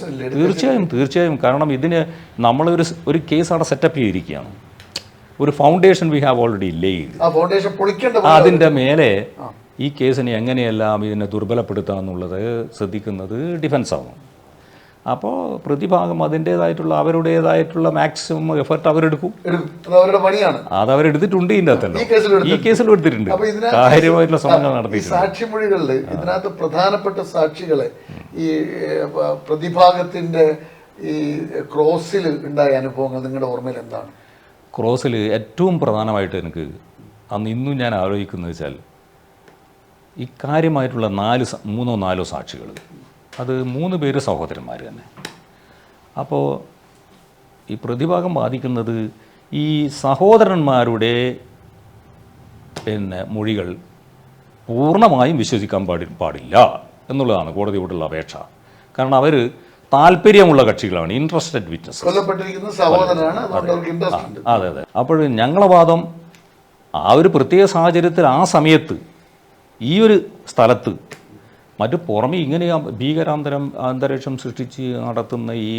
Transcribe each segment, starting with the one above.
സമയം തീർച്ചയായും തീർച്ചയായും. കാരണം ഇതിന് നമ്മൾ ഒരു ഒരു കേസ് അവിടെ സെറ്റപ്പ് ചെയ്തിരിക്കുകയാണ്. ഒരു foundation we have already laid foundation പൊളിക്കേണ്ട അതിന്റെ മേലെ ഈ കേസിനെ എങ്ങനെയെല്ലാം ഇതിനെ ദുർബലപ്പെടുത്താം എന്നുള്ളത് ശ്രദ്ധിക്കുന്നത് ഡിഫൻസാണ് അപ്പോൾ പ്രതിഭാഗം അതിന്റേതായിട്ടുള്ള അവരുടേതായിട്ടുള്ള മാക്സിമം എഫർട്ട് അവരെടുക്കും. എടുക്കും. അത് അവരുടെ പണിയാണ്. അത് അവരെടുത്തിട്ടുണ്ട് ഇതിന്റെ അകത്തല്ലോ. ഈ കേസിൽ എടുത്തിട്ടുണ്ട്. കാര്യമായിട്ടുള്ള ശ്രമങ്ങൾ നടത്തി സാക്ഷിമൊഴികളിൽ ഇതിനകത്ത് പ്രധാനപ്പെട്ട സാക്ഷികളെ ഈ പ്രതിഭാഗത്തിന്റെ പ്രതിഭാഗത്തിന്റെ ഈ ക്രോസിൽ ഉണ്ടായ അനുഭവങ്ങൾ നിങ്ങളുടെ ഓർമ്മയിൽ എന്താണ്? ക്രോസിൽ ഏറ്റവും പ്രധാനമായിട്ട് എനിക്ക് അന്ന് ഇന്നും ഞാൻ ആലോചിക്കുന്നത് വെച്ചാൽ ഈ കാര്യമായിട്ടുള്ള നാല് മൂന്നോ നാലോ സാക്ഷികൾ അത് മൂന്ന് പേര് സഹോദരന്മാർ തന്നെ. അപ്പോൾ ഈ പ്രതിഭാഗം ബാധിക്കുന്നത് ഈ സഹോദരന്മാരുടെ പിന്നെ മൊഴികൾ പൂർണമായും വിശ്വസിക്കാൻ പാടി പാടില്ല എന്നുള്ളതാണ് കോടതിയോടുള്ള അപേക്ഷ. കാരണം അവർ താല്പര്യമുള്ള കക്ഷികളാണ് ഇൻട്രസ്റ്റഡ് വിറ്റ്നസ് അതെ. അതെ അപ്പോൾ ഞങ്ങളെ വാദം ആ ഒരു പ്രത്യേക സാഹചര്യത്തിൽ ആ സമയത്ത് ഈ ഒരു സ്ഥലത്ത് മറ്റു പുറമെ ഇങ്ങനെ ഭീകരാന്തരം അന്തരീക്ഷം സൃഷ്ടിച്ച് നടത്തുന്ന ഈ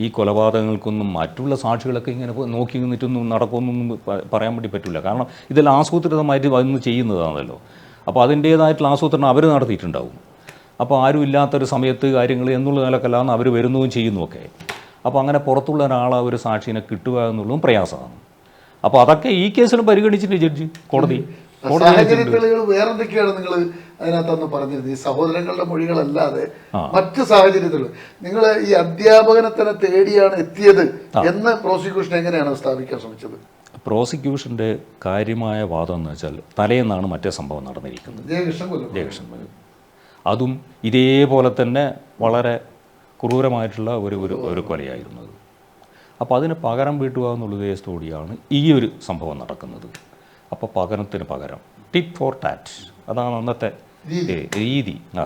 ഈ കൊലപാതകങ്ങൾക്കൊന്നും മറ്റുള്ള സാക്ഷികളൊക്കെ ഇങ്ങനെ നോക്കി നിന്നിട്ടൊന്നും നടക്കുമെന്നൊന്നും പറയാൻ വേണ്ടി പറ്റില്ല. കാരണം ഇതെല്ലാം ആസൂത്രിതമായിട്ട് വന്ന് ചെയ്യുന്നതാണല്ലോ. അപ്പോൾ അതിന്റേതായിട്ടുള്ള ആസൂത്രണം അവർ നടത്തിയിട്ടുണ്ടാവും. അപ്പോൾ ആരും ഇല്ലാത്തൊരു സമയത്ത് കാര്യങ്ങൾ എന്നുള്ള നിലക്കല്ലാന്ന് അവർ വരുന്നതും ചെയ്യുന്നതൊക്കെ. അപ്പോൾ അങ്ങനെ പുറത്തുള്ള ഒരാളെ ഒരു സാക്ഷിനെ കിട്ടുക എന്നുള്ളതും പ്രയാസമാണ്. അപ്പോൾ അതൊക്കെ ഈ കേസിലും പരിഗണിച്ചിട്ട് ജഡ്ജി? കോടതി? സാഹചര്യ തെളിവുകൾ വേറെന്തൊക്കെയാണ് നിങ്ങൾ അതിനകത്തൊന്ന് പറഞ്ഞിരുന്നത് ഈ സഹോദരങ്ങളുടെ മൊഴികളല്ലാതെ മറ്റ് സാഹചര്യത്തിൽ നിങ്ങൾ ഈ അധ്യാപകനെ തന്നെ തേടിയാണ് എത്തിയത് എന്ന് പ്രോസിക്യൂഷൻ എങ്ങനെയാണ് സ്ഥാപിക്കാൻ ശ്രമിച്ചത്? പ്രോസിക്യൂഷന്റെ കാര്യമായ വാദം എന്ന് വെച്ചാൽ തലേന്നാണ് മറ്റേ സംഭവം നടന്നിരിക്കുന്നത്. ജയകൃഷ്ണൻ ജയകൃഷ്ണൻ അതും ഇതേപോലെ തന്നെ വളരെ ക്രൂരമായിട്ടുള്ള ഒരു ഒരു ഒരു കൊലയായിരുന്നത് അപ്പോൾ അതിന് പകരം വീട്ടുക എന്നുള്ള ഉദ്ദേശത്തോടെയാണ് ഈ ഒരു സംഭവം നടക്കുന്നത്. അപ്പോൾ പകരത്തിന് പകരം. ടിറ്റ് ഫോർ ടാറ്റ് അതാണ് അന്നത്തെ രീതി. ആ.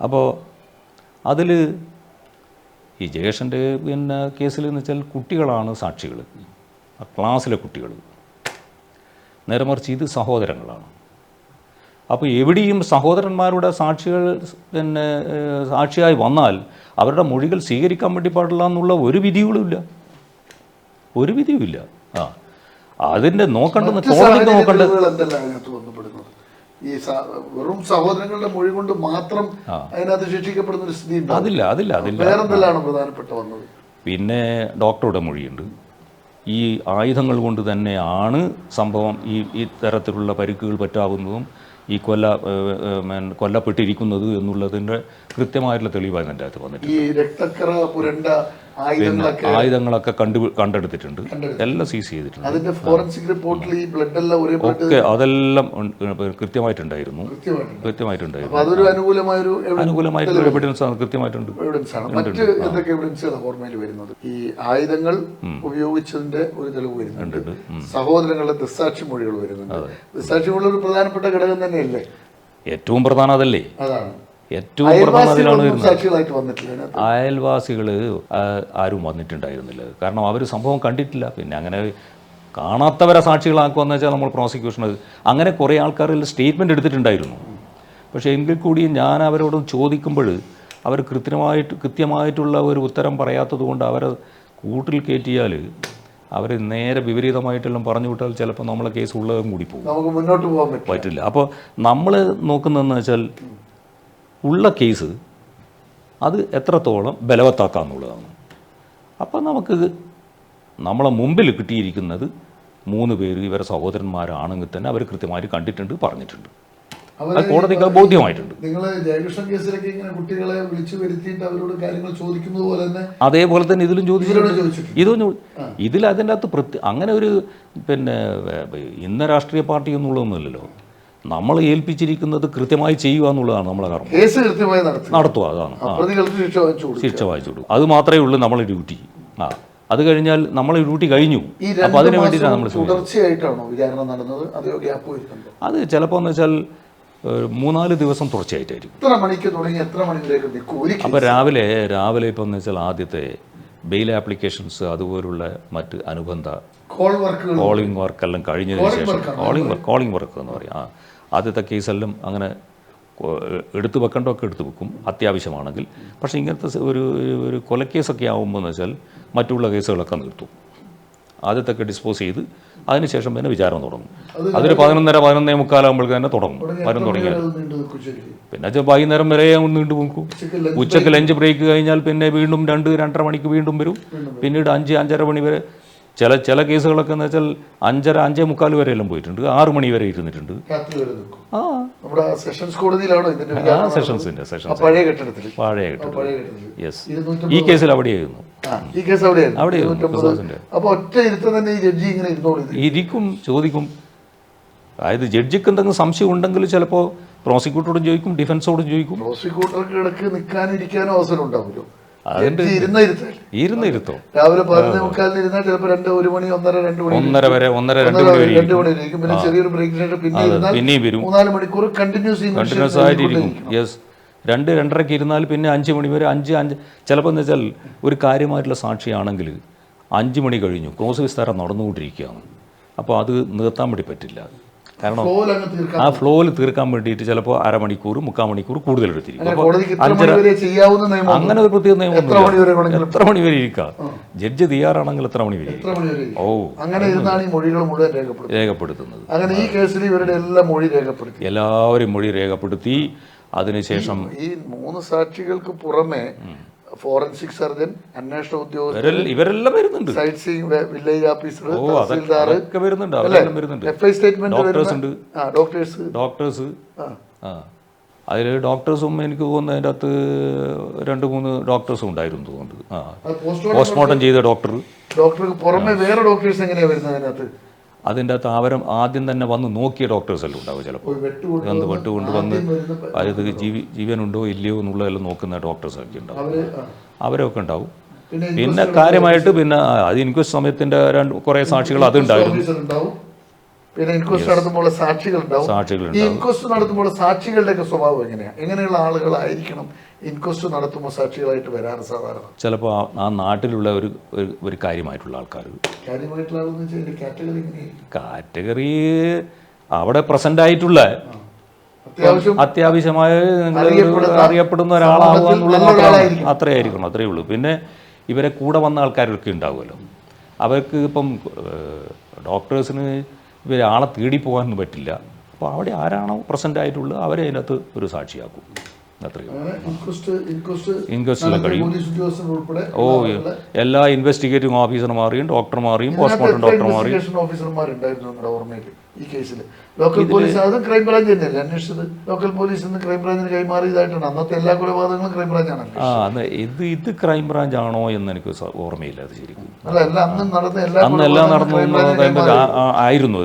അപ്പോൾ അതിൽ ഈ ജയേഷന്റെ പിന്നെ കേസിൽ എന്ന് വെച്ചാൽ കുട്ടികളാണ് സാക്ഷികൾ ആ ക്ലാസ്സിലെ കുട്ടികൾ നേരെ മറിച്ച് ഇത് സഹോദരങ്ങളാണ്. അപ്പോൾ എവിടെയും സഹോദരന്മാരുടെ സാക്ഷികൾ പിന്നെ സാക്ഷിയായി വന്നാൽ അവരുടെ മൊഴികൾ സ്വീകരിക്കാൻ വേണ്ടി പാടില്ല എന്നുള്ള ഒരു വിധികളുമില്ല ഒരു വിധിയുമില്ല ആ. അതിന്റെ നോക്കണ്ടെന്ന് കോടതിക്ക് നോക്കേണ്ടത് ഈ വെറും സഹോദരങ്ങളുടെ മൊഴി കൊണ്ട് മാത്രം അതിനകത്ത് ശിക്ഷിക്കപ്പെടുന്ന ഒരു സ്ഥിതി അതില്ല അതില്ല അതില്ല. വേറെന്തെല്ലാണ് പ്രധാനപ്പെട്ട വന്നത്? പിന്നെ ഡോക്ടറുടെ മൊഴിയുണ്ട്. ഈ ആയുധങ്ങൾ കൊണ്ട് തന്നെയാണ് സംഭവം ഈ ഈ തരത്തിലുള്ള പരിക്കുകൾ പറ്റാവുന്നതും ഈ കൊല്ല കൊല്ലപ്പെട്ടിരിക്കുന്നത് എന്നുള്ളതിന്റെ കൃത്യമായിട്ടുള്ള തെളിവാണ് എന്റെ അകത്ത് വന്നിട്ടുണ്ട് ഈ രക്തക്കറ പുരണ്ട ആയുധങ്ങളൊക്കെ ആയുധങ്ങളൊക്കെ കണ്ടു കണ്ടെടുത്തിട്ടുണ്ട്. എല്ലാം സീസ് ചെയ്തിട്ടുണ്ട്. അതിന്റെ ഫോറൻസിക് റിപ്പോർട്ടിൽ ഈ ബ്ലഡ് എല്ലാം ഒരേ ഒക്കെ അതെല്ലാം കൃത്യമായിട്ടുണ്ടായിരുന്നു. കൃത്യമായിട്ടുണ്ട്. കൃത്യമായിട്ടുണ്ടായിരുന്നു. അതൊരു അനുകൂലമായ ഒരു അനുകൂലമായിട്ടുള്ള എവിഡൻസ് ആണ് കൃത്യമായിട്ടുണ്ട്. എവിഡൻസ് ആണ്. മറ്റ് എന്തൊക്കെ എവിഡൻസുകളാണ് ഓർമ്മയിൽ വരുന്നത്? ഈ ആയുധങ്ങൾ ഉപയോഗിച്ചതിന്റെ ഒരു തെളിവ് വരുന്നുണ്ട്. സഹോദരങ്ങളുടെ ദൃസാക്ഷി മൊഴികൾ വരുന്നുണ്ട്. ദൃസാക്ഷി മൊഴികൾ ഒരു പ്രധാനപ്പെട്ട ഘടകം തന്നെയല്ലേ? ഏറ്റവും പ്രധാനം അതല്ലേ? അതാണ്. ഏറ്റവും പ്രധാനം അതിലാണ് വരുന്നത്. അയൽവാസികൾ ആരും വന്നിട്ടുണ്ടായിരുന്നില്ല. കാരണം അവർ സംഭവം കണ്ടിട്ടില്ല. പിന്നെ അങ്ങനെ കാണാത്തവരെ സാക്ഷികളാക്കുമെന്ന് വെച്ചാൽ നമ്മൾ പ്രോസിക്യൂഷൻ അങ്ങനെ കുറേ ആൾക്കാരിൽ സ്റ്റേറ്റ്മെന്റ് എടുത്തിട്ടുണ്ടായിരുന്നു. പക്ഷേ എങ്കിൽ കൂടി ഞാൻ അവരോട് ചോദിക്കുമ്പോൾ അവർ കൃത്യമായിട്ട് കൃത്യമായിട്ടുള്ള ഒരു ഉത്തരം പറയാത്തത് കൊണ്ട് അവരെ കൂട്ടിൽ കയറ്റിയാൽ അവർ നേരെ വിപരീതമായിട്ടെല്ലാം പറഞ്ഞു വിട്ടാൽ ചിലപ്പോൾ നമ്മളെ കേസ് ഉള്ളതും കൂടി പോകും. നമുക്ക് മുന്നോട്ട് പോകാൻ പറ്റില്ല. അപ്പോൾ നമ്മൾ നോക്കുന്നതെന്ന് വെച്ചാൽ ഉള്ള കേസ് അത് എത്രത്തോളം ബലവത്താക്കാം എന്നുള്ളതാണ് അപ്പോൾ നമുക്ക് നമ്മളെ മുമ്പിൽ കിട്ടിയിരിക്കുന്നത് മൂന്ന് പേര് ഇവരെ സഹോദരന്മാരാണെങ്കിൽ തന്നെ അവർ കൃത്യമായിട്ട് കണ്ടിട്ടുണ്ട് പറഞ്ഞിട്ടുണ്ട്. അത് കോടതിക്ക് ബോധ്യമായിട്ടുണ്ട്. നിങ്ങൾ ജയകൃഷ്ണൻ കേസിലൊക്കെ ഇങ്ങനെ കുട്ടികളെ വിളിച്ചു വരുത്തിയിട്ട് അവരോട് കാര്യങ്ങൾ ചോദിക്കുന്നത് പോലെ തന്നെ അതേപോലെ തന്നെ ഇതിലും ചോദിച്ചിട്ടുണ്ട്. ഇതും ഇതൊന്നും ഇതിൽ അതിന്റെ അകത്ത് അങ്ങനെ ഒരു പിന്നെ ഇന്ന രാഷ്ട്രീയ പാർട്ടി എന്നുള്ളതൊന്നുമില്ലല്ലോ. നമ്മൾ ഏൽപ്പിച്ചിരിക്കുന്നത് കൃത്യമായി ചെയ്യുക എന്നുള്ളതാണ് നമ്മളെ കർമ്മം. കേസ് കൃത്യമായി നടത്തി നടത്തുക അതാണ്. ശിക്ഷ വായിച്ചു കൊടുക്കും അത് മാത്രമേ ഉള്ളൂ നമ്മളെ ഡ്യൂട്ടി. ആ. അത് കഴിഞ്ഞാൽ നമ്മളെ ഡ്യൂട്ടി കഴിഞ്ഞു. അപ്പോൾ അതിന് വേണ്ടിയിട്ടാണ് നമ്മൾ മാസം തുടർച്ചയായിട്ടാണോ വിചാരണ നടന്നത്? അതെയോ ഗ്യാപ്പ് അത് ചിലപ്പോൾ എന്ന് വെച്ചാൽ മൂന്നാൽ ദിവസം തുടർച്ചയായിട്ടായിരിക്കും. എത്ര മണിക്ക് തുടങ്ങി എത്ര നിൽക്കും? ഒരു അപ്പോൾ രാവിലെ രാവിലെ ഇപ്പം എന്ന് വെച്ചാൽ ആദ്യത്തെ ബെയിൽ ആപ്ലിക്കേഷൻസ് അതുപോലുള്ള മറ്റ് അനുബന്ധ കോൾ. വർക്ക് കോളിംഗ് വർക്കെല്ലാം കഴിഞ്ഞതിന് ശേഷം കോളിംഗ് വർക്ക് കോളിംഗ് വർക്ക് എന്ന് പറയാം. ആ. ആദ്യത്തെ കേസെല്ലാം അങ്ങനെ എടുത്തു വെക്കേണ്ടതൊക്കെ എടുത്തു വെക്കും അത്യാവശ്യമാണെങ്കിൽ. പക്ഷേ ഇങ്ങനത്തെ ഒരു ഒരു- കൊലക്കേസൊക്കെ ആകുമ്പോൾ എന്ന് വെച്ചാൽ മറ്റുള്ള കേസുകളൊക്കെ നിർത്തും. ആദ്യത്തൊക്കെ ഡിസ്പോസ് ചെയ്ത് അതിനുശേഷം പിന്നെ വിചാരണ തുടങ്ങും. അതൊരു പതിനൊന്നര പതിനൊന്നേ മുക്കാലാകുമ്പോഴേക്ക് തന്നെ തുടങ്ങും വരും തുടങ്ങിയാൽ. പിന്നെ വൈകുന്നേരം വരെ നീണ്ടു നിൽക്കും. ഉച്ചയ്ക്ക് ഉച്ചയ്ക്ക് ലഞ്ച് ബ്രേക്ക് കഴിഞ്ഞാൽ പിന്നെ വീണ്ടും രണ്ട് രണ്ടര മണിക്ക് വീണ്ടും വരും. പിന്നീട് അഞ്ച് അഞ്ചര മണി വരെ ചില ചില കേസുകളൊക്കെ എന്ന് വെച്ചാൽ അഞ്ചര അഞ്ചേ മുക്കാൽ വരെ എല്ലാം പോയിട്ടുണ്ട്. ആറു മണി വരെ ഇരുന്നിട്ടുണ്ട്. ആ. നമ്മുടെ സെഷൻസ് കോടതിയിലാണോ ആ ആ സെഷൻസ് പഴയ കെട്ടിടത്തിൽ പഴയ കെട്ടിടത്തിൽ യെസ് ഈ കേസിൽ അവിടെയായിരുന്നു. ഈ കേസ് അവിടെയായിരുന്നു. ക്രിസ്മസിന്റെ. ഒറ്റ ഇരുത്തം തന്നെ ഈ ജഡ്ജി ഇങ്ങനെ ഇരുന്നോളൂ ഇരിക്കും ചോദിക്കും. അതായത് ജഡ്ജിക്ക് എന്തെങ്കിലും സംശയം ഉണ്ടെങ്കിൽ ചിലപ്പോ പ്രോസിക്യൂട്ടറോടും ചോദിക്കും ഡിഫൻസോടും ചോദിക്കും. പ്രോസിക്യൂട്ടർക്ക് ഇടയ്ക്ക് നിൽക്കാനും ഇരിക്കാനും അവസരം ഉണ്ടാവുമല്ലോ. രാവിലെ പതിനൊന്നേ മുക്കാലിന് ഇരുന്നാൽ ചിലപ്പോൾ രണ്ട് ഒരു മണി ഒന്നര രണ്ട് മണി ഒന്നര വരെ ഒന്നര രണ്ട് മണി വരെ രണ്ട് മണി ഇരിക്കും. പിന്നെ ചെറിയൊരു പിന്നെ ഇരുന്നാൽ പിന്നെയും വരും. മൂന്നാൽ മണിക്കൂർ കണ്ടിന്യൂസ് യെസ് രണ്ട് രണ്ടരയ്ക്ക് ഇരുന്നാൽ പിന്നെ അഞ്ച് മണി വരെ അഞ്ച് അഞ്ച്. ചിലപ്പോൾ എന്ന് വെച്ചാൽ ഒരു കാര്യമായിട്ടുള്ള സാക്ഷിയാണെങ്കിൽ അഞ്ച് മണി കഴിഞ്ഞു. ക്രോസ് വിസ്താരം നടന്നുകൊണ്ടിരിക്കുകയാണ്. അപ്പോൾ അത് നിർത്താൻ വേണ്ടി പറ്റില്ല. കാരണം ആ ഫ്ലോയിൽ തീർക്കാൻ വേണ്ടിയിട്ട് ചിലപ്പോൾ അരമണിക്കൂർ മുക്കാൽ മണിക്കൂർ കൂടുതൽ എടുത്തിരിക്കും. അങ്ങനെ ഒരു പ്രത്യേക നിയമം എത്ര മണി വരെ ഇരിക്കാം? ജഡ്ജ് തയ്യാറാണെങ്കിൽ എത്ര മണി വരെ ഓ അങ്ങനെ ഇരുന്നാണ് ഈ മൊഴികൾ മുഴുവൻ രേഖപ്പെടുത്തുന്നത്. രേഖപ്പെടുത്തുന്നത്. അങ്ങനെ ഈ കേസിൽ ഇവരുടെ എല്ലാ മൊഴി രേഖപ്പെടുത്തി. എല്ലാവരും മൊഴി രേഖപ്പെടുത്തി. അതിനുശേഷം ഈ മൂന്ന് സാക്ഷികൾക്ക് പുറമെ ഫോറൻസിക് സർജൻ അന്വേഷണ ഉദ്യോഗസ്ഥർ ഇവരെല്ലാം വരുന്നുണ്ട്. Site seeing village officer tahsildar വരുന്നുണ്ട്. അവരെല്ലാം വരുന്നുണ്ട്. എഫ് ഐ സ്റ്റേറ്റ്മെന്റ് ഡോക്ടേഴ്സ് ഉണ്ട് ഡോക്ടേഴ്സ്. ഡോക്ടേഴ്സ്. അതിൽ ഡോക്ടേഴ്സും എനിക്ക് തോന്നുന്നു അതിന്റെ അകത്ത് രണ്ട് മൂന്ന് ഡോക്ടേഴ്സും ഉണ്ടായിരുന്നു തോന്നുന്നുണ്ട് ആ. പോസ്റ്റ്മോർട്ടം ചെയ്ത ഡോക്ടർ. ഡോക്ടർക്ക് പുറമെ വേറെ ഡോക്ടേഴ്സ് എങ്ങനെയാ വരുന്നത് അതിനകത്ത്? അതിന്റെ അകത്ത് അവരും ആദ്യം തന്നെ വന്ന് നോക്കിയ ഡോക്ടേഴ്സ് എല്ലാം ഉണ്ടാവും ചിലപ്പോൾ വന്ന് വെട്ടുകൊണ്ട് വന്ന് അതായത് ജീവി ജീവനുണ്ടോ ഇല്ലയോ എന്നുള്ളതെല്ലാം നോക്കുന്ന ഡോക്ടേഴ്സ് ഒക്കെ ഉണ്ടാവും അവരൊക്കെ ഉണ്ടാവും പിന്നെ കാര്യമായിട്ട് പിന്നെ അത് ഇൻക്വസ്റ്റ് സമയത്തിന്റെ രണ്ട് കുറേ സാക്ഷികൾ അതുണ്ടായിരുന്നു പിന്നെ ഇൻക്വസ്റ്റ് നടത്തുമ്പോൾ സാക്ഷികൾ ഉണ്ടാവും ഈ ഇൻക്വസ്റ്റ് നടത്തുമ്പോൾ സാക്ഷികളുടെ ഒക്കെ സ്വഭാവം എങ്ങനെയാണ് എങ്ങനെയുള്ള ആളുകളായിരിക്കണം ഇൻക്വസ്റ്റ് നടത്തുമ്പോൾ സാക്ഷികളായിട്ട് വരാറ് സാധാരണ? ചിലപ്പോൾ ആ- നാട്ടിലുള്ള ഒരു ഒരു- കാര്യമായിട്ടുള്ള ആൾക്കാർ കാര്യമായിട്ടുള്ള കാറ്റഗറി കാറ്റഗറി അവിടെ പ്രസന്റ് ആയിട്ടുള്ള അത്യാവശ്യം അത്യാവശ്യമായ അറിയപ്പെടുന്ന- ഒരാളാവുക എന്നുള്ളത്. അത്രേ ആയിരിക്കണം അത്രേ ഉള്ളൂ. പിന്നെ ഇവരെ കൂടെ വന്ന ആൾക്കാരൊക്കെ ഉണ്ടാവുമല്ലോ. അവർക്ക് ഇപ്പം ഡോക്ടേഴ്സിന് ഇവരെ ആളെ തേടി പോകാനൊന്നും പറ്റില്ല. അപ്പോൾ അവിടെ ആരാണോ പ്രസന്റ് ആയിട്ടുള്ളത് അവരെ അതിനകത്ത് ഒരു സാക്ഷിയാക്കും. ഇൻക്വസ്റ്റിലും കഴിയും. ഓ എല്ലാ ഇൻവെസ്റ്റിഗേറ്റിംഗ് ഓഫീസർമാരെയും ഡോക്ടർമാരെയും പോസ്റ്റ്മോർട്ടം ഡോക്ടർമാരെയും ഈ കേസിൽ ലോക്കൽ പോലീസ് അത് ക്രൈംബ്രാഞ്ച് തന്നെയല്ലേ? അന്വേഷിച്ചത് ലോക്കൽ പോലീസ് നിന്ന് ക്രൈം ബ്രാഞ്ചിന് കൈമാറിയതായിട്ടാണ് അന്നത്തെ എല്ലാ കൊലപാതകങ്ങളും ക്രൈം ബ്രാഞ്ചാണ് ആ അത് ഇത് ഇത് ക്രൈം ബ്രാഞ്ച് ആണോ എന്ന് എനിക്ക് ഓർമ്മയില്ല അത് ശരിക്കും. അല്ല അല്ല അന്ന് നടന്ന എല്ലാ അന്ന് എല്ലാം നടന്നു ആയിരുന്നു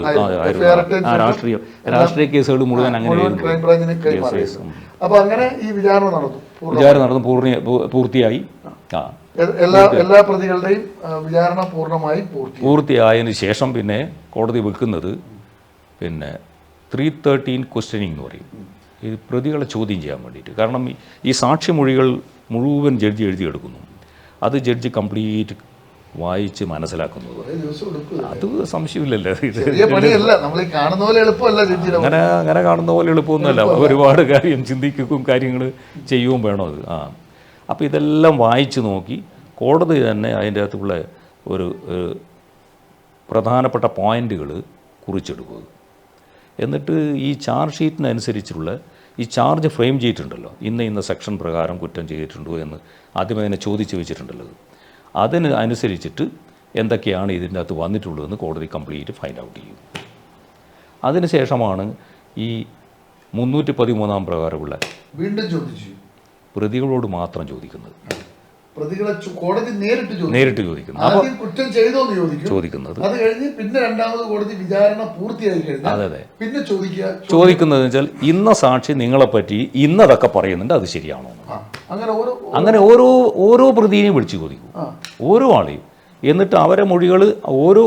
രാഷ്ട്രീയ രാഷ്ട്രീയ കേസുകൾ മുഴുവൻ അങ്ങനെ അങ്ങനെയായിരുന്നു. ക്രൈം ബ്രാഞ്ചിന് കൈമാറി അപ്പൊ അങ്ങനെ ഈ വിചാരണ നടന്നു. വിചാരണ നടന്നു പൂർണ പൂർത്തിയായി. ആ. എല്ലാ എല്ലാ പ്രതികളുടെയും വിചാരണ പൂർണമായി പൂർത്തിയായതിനു ശേഷം പിന്നെ കോടതി വെക്കുന്നത് പിന്നെ ത്രീ തേർട്ടീൻ ക്വസ്റ്റ്യനിങ് എന്ന് പറയും. ഈ പ്രതികളെ ചോദ്യം ചെയ്യാൻ വേണ്ടിയിട്ട്. കാരണം ഈ- സാക്ഷി സാക്ഷിമൊഴികൾ മുഴുവൻ ജഡ്ജി എഴുതിയെടുക്കുന്നു അത് ജഡ്ജി കംപ്ലീറ്റ് വായിച്ച് മനസ്സിലാക്കുന്നു അത് സംശയമില്ലല്ലോ. ഇത് അങ്ങനെ അങ്ങനെ കാണുന്ന പോലെ എളുപ്പമൊന്നുമല്ല. ഒരുപാട് കാര്യം ചിന്തിക്കുകയും കാര്യങ്ങൾ ചെയ്യുകയും വേണം അത്. ആ. അപ്പോൾ ഇതെല്ലാം വായിച്ച് നോക്കി കോടതി തന്നെ അതിന്റെ അകത്തുള്ള ഒരു ഒരു പ്രധാനപ്പെട്ട പോയിന്റുകൾ കുറിച്ചെടുക്കുക എന്നിട്ട് ഈ ചാർജ് ഷീറ്റിനനുസരിച്ചുള്ള ഈ ചാർജ് ഫ്രെയിം ചെയ്തിട്ടുണ്ടല്ലോ. ഇന്ന ഇന്ന സെക്ഷൻ പ്രകാരം കുറ്റം ചെയ്തിട്ടുണ്ടോ എന്ന് ആദ്യമേ തന്നെ ചോദിച്ചു വെച്ചിട്ടുണ്ടല്ലോ അതിന് അനുസരിച്ചിട്ട് എന്തൊക്കെയാണ് ഇതിന്റെ അകത്ത് വന്നിട്ടുള്ളതെന്ന് കോടതി കംപ്ലീറ്റ് ഫൈൻഡ് ഔട്ട് ചെയ്യും. അതിനുശേഷമാണ് ഈ മുന്നൂറ്റി പതിമൂന്നാം പ്രകാരമുള്ള വീണ്ടും ചോദിച്ചു. പ്രതികളോട് മാത്രം ചോദിക്കുന്നത്. പ്രതികളെ കോടതി നേരിട്ട് ചോദിക്കുന്നു നേരിട്ട് ചോദിക്കുന്നു. ആദ്യം കുറ്റം ചെയ്തോ എന്ന് ചോദിക്കും. ചോദിക്കുന്നത്. അത് കഴിഞ്ഞ് പിന്നെ രണ്ടാമത് കോടതി വിചാരണ പൂർത്തിയായി കഴിഞ്ഞാൽ അതെ അതെ. പിന്നെ ചോദിക്കുക. ചോദിക്കുന്നത് വെച്ചാൽ ഇന്ന സാക്ഷി നിങ്ങളെ പറ്റി ഇന്നതൊക്കെ പറയുന്നുണ്ട് അത് ശരിയാണോ അങ്ങനെ ഓരോ അങ്ങനെ ഓരോ ഓരോ പ്രതിയെയും വിളിച്ചു ചോദിക്കും. ഓരോ ആളെയും. എന്നിട്ട് അവരെ മൊഴികൾ ഓരോ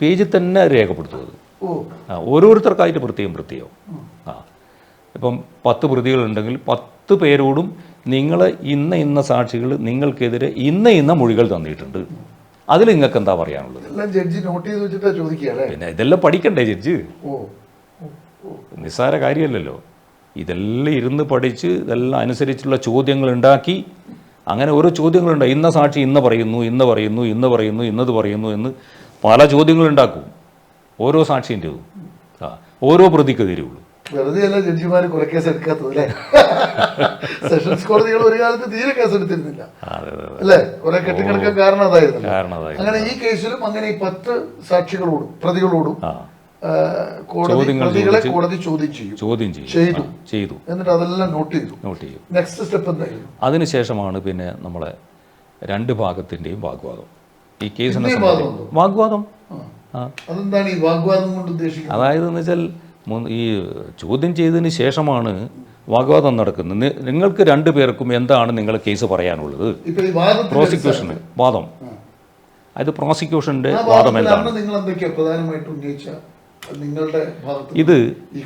പേജിൽ തന്നെ രേഖപ്പെടുത്തുന്നത്. ഓരോരുത്തർക്കായിട്ട് പ്രത്യേകം പ്രത്യേകം ആ. ഇപ്പം പത്ത് പ്രതികളുണ്ടെങ്കിൽ പത്ത് പേരോടും നിങ്ങൾ ഇന്ന ഇന്ന സാക്ഷികൾ നിങ്ങൾക്കെതിരെ ഇന്ന ഇന്ന മൊഴികൾ തന്നിട്ടുണ്ട്. അതിൽ നിങ്ങൾക്ക് എന്താ പറയാനുള്ളത്? ജഡ്ജി നോട്ട് ചെയ്ത് വെച്ചിട്ടാ പിന്നെ ഇതെല്ലാം പഠിക്കണ്ടേ ജഡ്ജ്? നിസ്സാര കാര്യമല്ലല്ലോ. ഇതെല്ലാം ഇരുന്ന് പഠിച്ച് ഇതെല്ലാം അനുസരിച്ചുള്ള ചോദ്യങ്ങൾ ഉണ്ടാക്കി അങ്ങനെ ഓരോ ചോദ്യങ്ങളുണ്ട്. ഇന്ന സാക്ഷി ഇന്ന് പറയുന്നു ഇന്ന് പറയുന്നു ഇന്ന് പറയുന്നു ഇന്നത് പറയുന്നു എന്ന് പല ചോദ്യങ്ങളുണ്ടാക്കും ഓരോ സാക്ഷിന്റെതും. ആ ഓരോ പ്രതിക്ക് വെറുതെ അല്ല ജഡ്ജിമാർ കേസ് എടുക്കാത്തത് അല്ലേ? സെഷൻസ് കോടതികൾ ഒരു കാലത്ത് തീരെ കേസ് എടുത്തിരുന്നില്ല. അല്ലെ? കുറെ കെട്ടിക്കിടക്കാൻ കാരണം അതായിരുന്നു. അങ്ങനെ ഈ കേസിലും അങ്ങനെ ഈ പത്ത് സാക്ഷികളോടും പ്രതികളോടും പ്രതികളെ കോടതി ചോദ്യം ചെയ്യും. ചോദ്യം ചെയ്തു. ചെയ്തു. ചെയ്തു. എന്നിട്ട് അതെല്ലാം നോട്ട് ചെയ്തു. നോട്ട് ചെയ്യും നെക്സ്റ്റ് സ്റ്റെപ്പ് എന്തായിരുന്നു? അതിനുശേഷമാണ് പിന്നെ നമ്മളെ രണ്ട് ഭാഗത്തിന്റെയും വാഗ്വാദം. ഈ കേസിനെ? വാഗ്വാദം അതെന്താണ് ഈ വാഗ്വാദം കൊണ്ട് ഉദ്ദേശിക്കുന്നത്? അതായത് എന്ന് വെച്ചാൽ ഈ ചോദ്യം ചെയ്തതിന് ശേഷമാണ് വാഗ്വാദം നടക്കുന്നത്. നിങ്ങൾക്ക് രണ്ടു പേർക്കും എന്താണ് നിങ്ങൾ കേസ് പറയാനുള്ളത്? പ്രോസിക്യൂഷന് വാദം. അത് പ്രോസിക്യൂഷന്റെ വാദം എന്താണ്? നിങ്ങൾ പ്രധാനമായിട്ട് ഉന്നയിച്ച നിങ്ങളുടെ ഇത്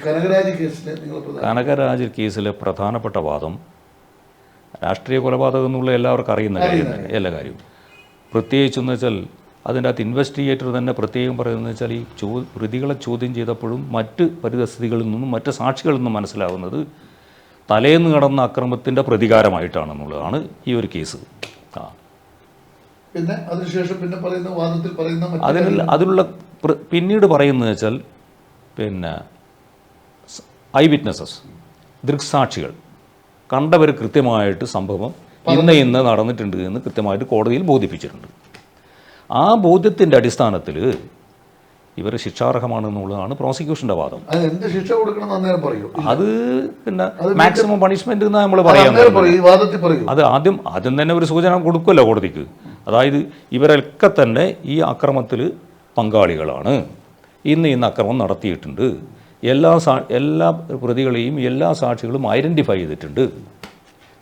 കനകരാജ് പ്രധാന കനകരാജ് കേസിലെ പ്രധാനപ്പെട്ട വാദം രാഷ്ട്രീയ കൊലപാതകം എന്നുള്ള എല്ലാവർക്കും അറിയുന്ന കാര്യം. എല്ലാ കാര്യവും. പ്രത്യേകിച്ചെന്ന് വെച്ചാൽ അതിന്റെ അകത്ത് ഇൻവെസ്റ്റിഗേറ്റർ തന്നെ പ്രത്യേകം പറയുന്നത് വെച്ചാൽ ഈ ചോ പ്രതികളെ ചോദ്യം ചെയ്തപ്പോഴും മറ്റ് പരിതസ്ഥിതികളിൽ നിന്നും മറ്റ് സാക്ഷികളിൽ നിന്നും മനസ്സിലാവുന്നത് തലേന്ന് നടന്ന അക്രമത്തിന്റെ പ്രതികാരമായിട്ടാണെന്നുള്ളതാണ് ഈ ഒരു കേസ്. ആ. പിന്നെ അതിനുശേഷം പിന്നെ പറയുന്ന വാദത്തിൽ പറയുന്ന അതിനുള്ള അതിലുള്ള പിന്നീട് പറയുന്നത് വെച്ചാൽ പിന്നെ ഐ വിറ്റ്നസസ് ദൃക്സാക്ഷികൾ. കണ്ടവർ കൃത്യമായിട്ട് സംഭവം ഇന്ന് ഇന്ന് നടന്നിട്ടുണ്ട് എന്ന് കൃത്യമായിട്ട് കോടതിയിൽ ബോധിപ്പിച്ചിട്ടുണ്ട്. ആ ബോധ്യത്തിന്റെ അടിസ്ഥാനത്തിൽ ഇവർ ശിക്ഷാർഹമാണെന്നുള്ളതാണ് പ്രോസിക്യൂഷന്റെ വാദം. എന്ത് ശിക്ഷ കൊടുക്കണം എന്ന് അന്നേരം പറയൂ. അത് പിന്നെ മാക്സിമം പണിഷ്മെന്റ് എന്ന് നമ്മൾ പറയാം പറയാൻ അത് ആദ്യം ആദ്യം തന്നെ ഒരു സൂചന കൊടുക്കുമല്ലോ കോടതിക്ക്. അതായത് ഇവരൊക്കെ തന്നെ ഈ അക്രമത്തിൽ പങ്കാളികളാണ്. ഇന്ന് ഇന്ന് അക്രമം നടത്തിയിട്ടുണ്ട്. എല്ലാ സാ എല്ലാ പ്രതികളെയും എല്ലാ സാക്ഷികളും ഐഡന്റിഫൈ ചെയ്തിട്ടുണ്ട്.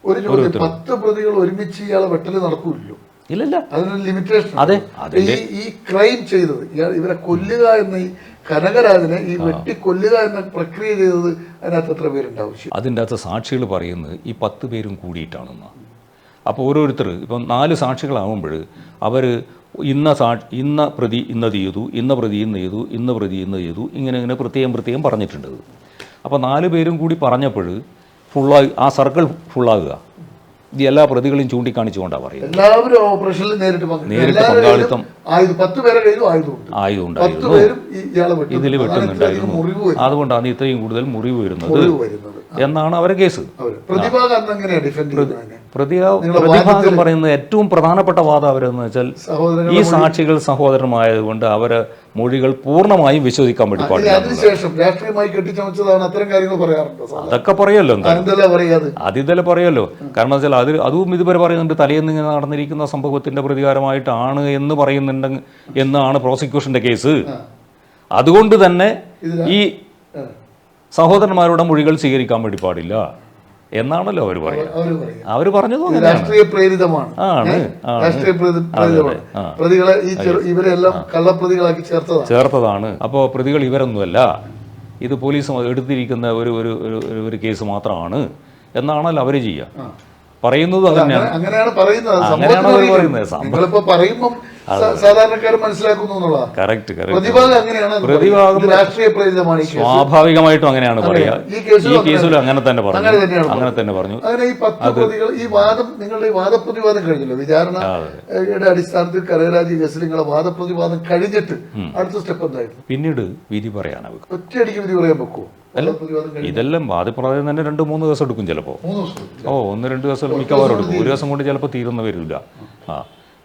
ഒരു പത്ത് പ്രതികൾ ഒരുമിച്ച് ഇയാളെ വെട്ടൽ നടക്കൂല്ലോ? ഇല്ലല്ല. അതിനൊരു ലിമിറ്റേഷൻ അതെ, ഈ ഈ ക്രൈം ചെയ്തത് ഇവരെ കൊല്ലുക എന്ന ഈ കനകരാജനെ ഈ വെട്ടി കൊല്ലുക എന്ന പ്രക്രിയ ചെയ്തത് അതിനകത്ത് എത്ര പേരുണ്ടാവും? അതിന്റെ അകത്ത് സാക്ഷികൾ പറയുന്നത് ഈ പത്ത് പേരും കൂടിയിട്ടാണെന്ന്. അപ്പോൾ ഓരോരുത്തർ ഇപ്പം നാല് സാക്ഷികളാവുമ്പോൾ അവർ ഇന്ന സാ ഇന്ന പ്രതി ഇന്ന ചെയ്തു ഇന്ന പ്രതി ഇന്ന് ചെയ്തു ഇന്ന പ്രതി ഇന്ന് ചെയ്തു ഇങ്ങനെ ഇങ്ങനെ പ്രത്യേകം പ്രത്യേകം പറഞ്ഞിട്ടുണ്ട്. അപ്പോൾ നാല് പേരും കൂടി പറഞ്ഞപ്പോൾ ഫുള്ളായി ആ സർക്കിൾ ഫുള്ളാകുക. ഇത് എല്ലാ പ്രതികളെയും ചൂണ്ടിക്കാണിച്ചുകൊണ്ടാണ് പറയുന്നത്. എല്ലാവരും ഓപ്പറേഷനിൽ നേരിട്ട് നേരിട്ട് പങ്കാളിത്തം. പത്ത് പേരെ ആയതുകൊണ്ടായിരുന്നു ഇതിൽ വെട്ടുന്നുണ്ടായിരുന്നു. അതുകൊണ്ടാണ് ഇത്രയും കൂടുതൽ മുറിവ് വരുന്നത്. എന്നാണ് അവരെ കേസ്. പ്രതിഭാഗം പറയുന്നത് ഏറ്റവും പ്രധാനപ്പെട്ട വാദം അവരെന്ന് വെച്ചാൽ ഈ സാക്ഷികൾ സഹോദരമായതുകൊണ്ട് അവരെ മൊഴികൾ പൂർണമായും വിശ്വസിക്കാൻ വേണ്ടി പാടില്ല? അതൊക്കെ പറയല്ലോ അതിതല പറയല്ലോ. കാരണം വെച്ചാൽ അത് അതും ഇതുവരെ പറയുന്നുണ്ട് തലേന്ന് ഇങ്ങനെ നടന്നിരിക്കുന്ന സംഭവത്തിന്റെ പ്രതികാരമായിട്ടാണ് എന്ന് പറയുന്നുണ്ടെങ്കിൽ എന്നാണ് പ്രോസിക്യൂഷന്റെ കേസ്. അതുകൊണ്ട് തന്നെ ഈ സഹോദരന്മാരുടെ മൊഴികൾ സ്വീകരിക്കാൻ വേണ്ടി പാടില്ല. എന്നാണല്ലോ അവർ പറയുന്നത് അവർ പറഞ്ഞത് രാഷ്ട്രീയ പ്രേരിതമാണ്. രാഷ്ട്രീയ പ്രേരിതമാണ്. പ്രതികളെ ഇവരെല്ലാം കള്ളപ്രതികളാക്കി ചേർത്തതാണ്. ചേർത്തതാണ്. അപ്പോൾ പ്രതികൾ ഇവരൊന്നുമല്ല. ഇത് പോലീസ് എടുത്തിരിക്കുന്ന ഒരു ഒരു ഒരു- ഒരു- ഒരു കേസ് മാത്രമാണ്. എന്നാണല്ലോ അവർ ചെയ്യുക. പറയുന്നത് അങ്ങനെയാണ് അങ്ങനെയാണ് പറയുന്നത്. അങ്ങനെയാണ് നിങ്ങളിപ്പോ സാധാരണക്കാർ മനസ്സിലാക്കുന്നു എന്നുള്ളതാണ്. കറക്റ്റ് പ്രതിഭാഗം അങ്ങനെയാണ് അത് പ്രതിഭാഗം രാഷ്ട്രീയ പ്രേരിതമാണ് സ്വാഭാവികമായിട്ടും അങ്ങനെയാണ് പറയുക. ഈ കേസിലും അങ്ങനെ തന്നെ. പറഞ്ഞു. അങ്ങനെ തന്നെ പറഞ്ഞു. അങ്ങനെ ഈ പത്ത് പ്രതികൾ ഈ വാദം നിങ്ങളുടെ വാദപ്രതിവാദം കഴിഞ്ഞല്ലോ? വിചാരണയുടെ അടിസ്ഥാനത്തിൽ കരകരാജി കേസിൽ നിങ്ങളുടെ വാദപ്രതിവാദം കഴിഞ്ഞിട്ട് അടുത്ത സ്റ്റെപ്പ് എന്തായിരുന്നു? പിന്നീട് വിധി പറയാനാവും ഒറ്റയടിക്ക് വിധി പറയാൻ വെക്കുമോ കഴിഞ്ഞ് ഇതെല്ലാം വാദിപ്രദായം തന്നെ രണ്ട് മൂന്ന് ദിവസം എടുക്കും ചിലപ്പോൾ ഓ ഒന്ന് രണ്ട് ദിവസം മിക്കവാറും എടുക്കും. ഒരു ദിവസം കൊണ്ട് ചിലപ്പോൾ തീരുന്ന വരില്ല ആ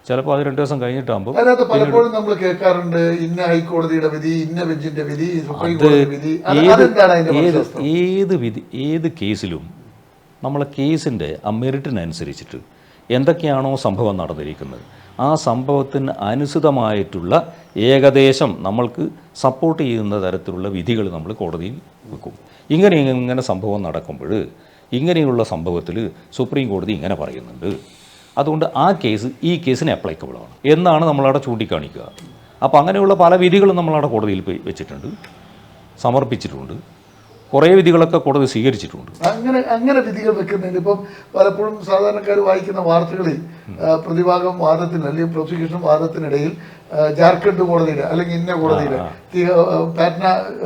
ചിലപ്പോൾ അത് രണ്ടു ദിവസം കഴിഞ്ഞിട്ടാകുമ്പോൾ അതിനകത്ത് പലപ്പോഴും നമ്മൾ കേൾക്കാറുണ്ട് ഇന്ന ഹൈക്കോടതിയുടെ വിധി ഇന്ന ബെഞ്ചിന്റെ വിധി സുപ്രീം കോടതി വിധി. ഏത് വിധി ഏത് കേസിലും നമ്മളെ കേസിന്റെ ആ മെറിറ്റിനനുസരിച്ചിട്ട് എന്തൊക്കെയാണോ സംഭവം നടന്നിരിക്കുന്നത്. ആ സംഭവത്തിന് അനുസൃതമായിട്ടുള്ള ഏകദേശം നമ്മൾക്ക് സപ്പോർട്ട് ചെയ്യുന്ന തരത്തിലുള്ള വിധികൾ നമ്മൾ കോടതിയിൽ വെക്കും. ഇങ്ങനെ ഇങ്ങനെ സംഭവം നടക്കുമ്പോൾ ഇങ്ങനെയുള്ള സംഭവത്തിൽ സുപ്രീം കോടതി ഇങ്ങനെ പറയുന്നുണ്ട്. അതുകൊണ്ട് ആ കേസ് ഈ കേസിന് അപ്ലൈക്കബിളാണ് എന്നാണ് നമ്മളവിടെ ചൂണ്ടിക്കാണിക്കുക. അപ്പോൾ അങ്ങനെയുള്ള പല വിധികളും നമ്മളവിടെ കോടതിയിൽ വെച്ചിട്ടുണ്ട്. സമർപ്പിച്ചിട്ടുണ്ട്. കുറേ വിധികളൊക്കെ കോടതി സ്വീകരിച്ചിട്ടുണ്ട്. അങ്ങനെ അങ്ങനെ വിധികൾ വെക്കുന്നതിന് ഇപ്പം പലപ്പോഴും സാധാരണക്കാർ വായിക്കുന്ന വാർത്തകളിൽ പ്രതിഭാഗം വാദത്തിന് അല്ലെങ്കിൽ പ്രോസിക്യൂഷൻ വാദത്തിനിടയിൽ ജാർഖണ്ഡ് കോടതിയുടെ അല്ലെങ്കിൽ ഇന്ന കോടതിയുടെ പാറ്റ്ന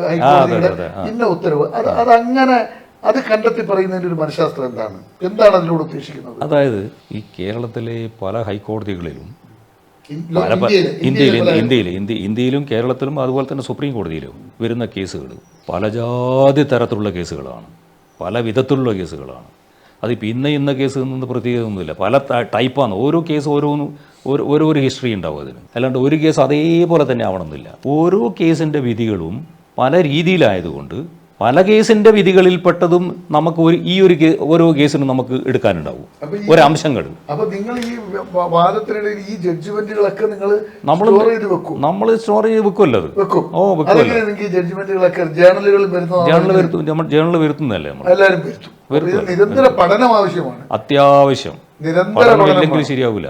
ഹൈക്കോടതിയുടെ ഇന്ന ഉത്തരവ്. അത് അതങ്ങനെ അത് കണ്ടെത്തി പറയുന്നതിന്റെ ഒരു മനഃശാസ്ത്രം എന്താണ്? എന്താണ് അതിലൂടെ ഉദ്ദേശിക്കുന്നത്? അതായത് ഈ കേരളത്തിലെ പല ഹൈക്കോടതികളിലും ഇന്ത്യയിലും ഇന്ത്യയിൽ ഇന്ത്യ ഇന്ത്യയിലും കേരളത്തിലും അതുപോലെ തന്നെ സുപ്രീം കോടതിയിലും വരുന്ന കേസുകൾ പല ജാതി തരത്തിലുള്ള കേസുകളാണ്. പല വിധത്തിലുള്ള കേസുകളാണ്. അതിപ്പോൾ ഇന്ന ഇന്ന കേസ് നിന്ന് പ്രത്യേകതയൊന്നുമില്ല. പല ടൈപ്പാണ്. ഓരോ കേസ് ഓരോന്നും ഓരോ ഓരോ ഒരു ഹിസ്റ്ററി ഉണ്ടാവും അതിന്. അല്ലാണ്ട് ഒരു കേസ് അതേപോലെ തന്നെ ആവണമെന്നില്ല. ഓരോ കേസിന്റെ വിധികളും പല രീതിയിലായതുകൊണ്ട് പല കേസിന്റെ വിധികളിൽപ്പെട്ടതും നമുക്ക് ഒരു ഈ ഒരു ഓരോ കേസിനും നമുക്ക് എടുക്കാനുണ്ടാവും. ഒരംശങ്ങൾ അപ്പൊ നിങ്ങൾ ഈ വ- വാദത്തിനിടയിൽ ഈ ജഡ്ജ്മെന്റുകളൊക്കെ നിങ്ങൾ നമ്മൾ സ്റ്റോർ ചെയ്ത് വെക്കും. നമ്മൾ സ്റ്റോറി വെക്കുമല്ലോ അത്. വെക്കും. ഓ വെക്കുമല്ലോ ജഡ്ജ്മെന്റുകളൊക്കെ ജേണൽ വരുത്തും. നമ്മൾ ജേണൽ വരുത്തുന്നതല്ലേ നമ്മൾ എല്ലാവരും വരുത്തും. അപ്പൊ ഇത് നിരന്തര പഠനം ആവശ്യമാണ്. അത്യാവശ്യം. പഠനം ഇല്ലെങ്കിൽ. ശരിയാവില്ല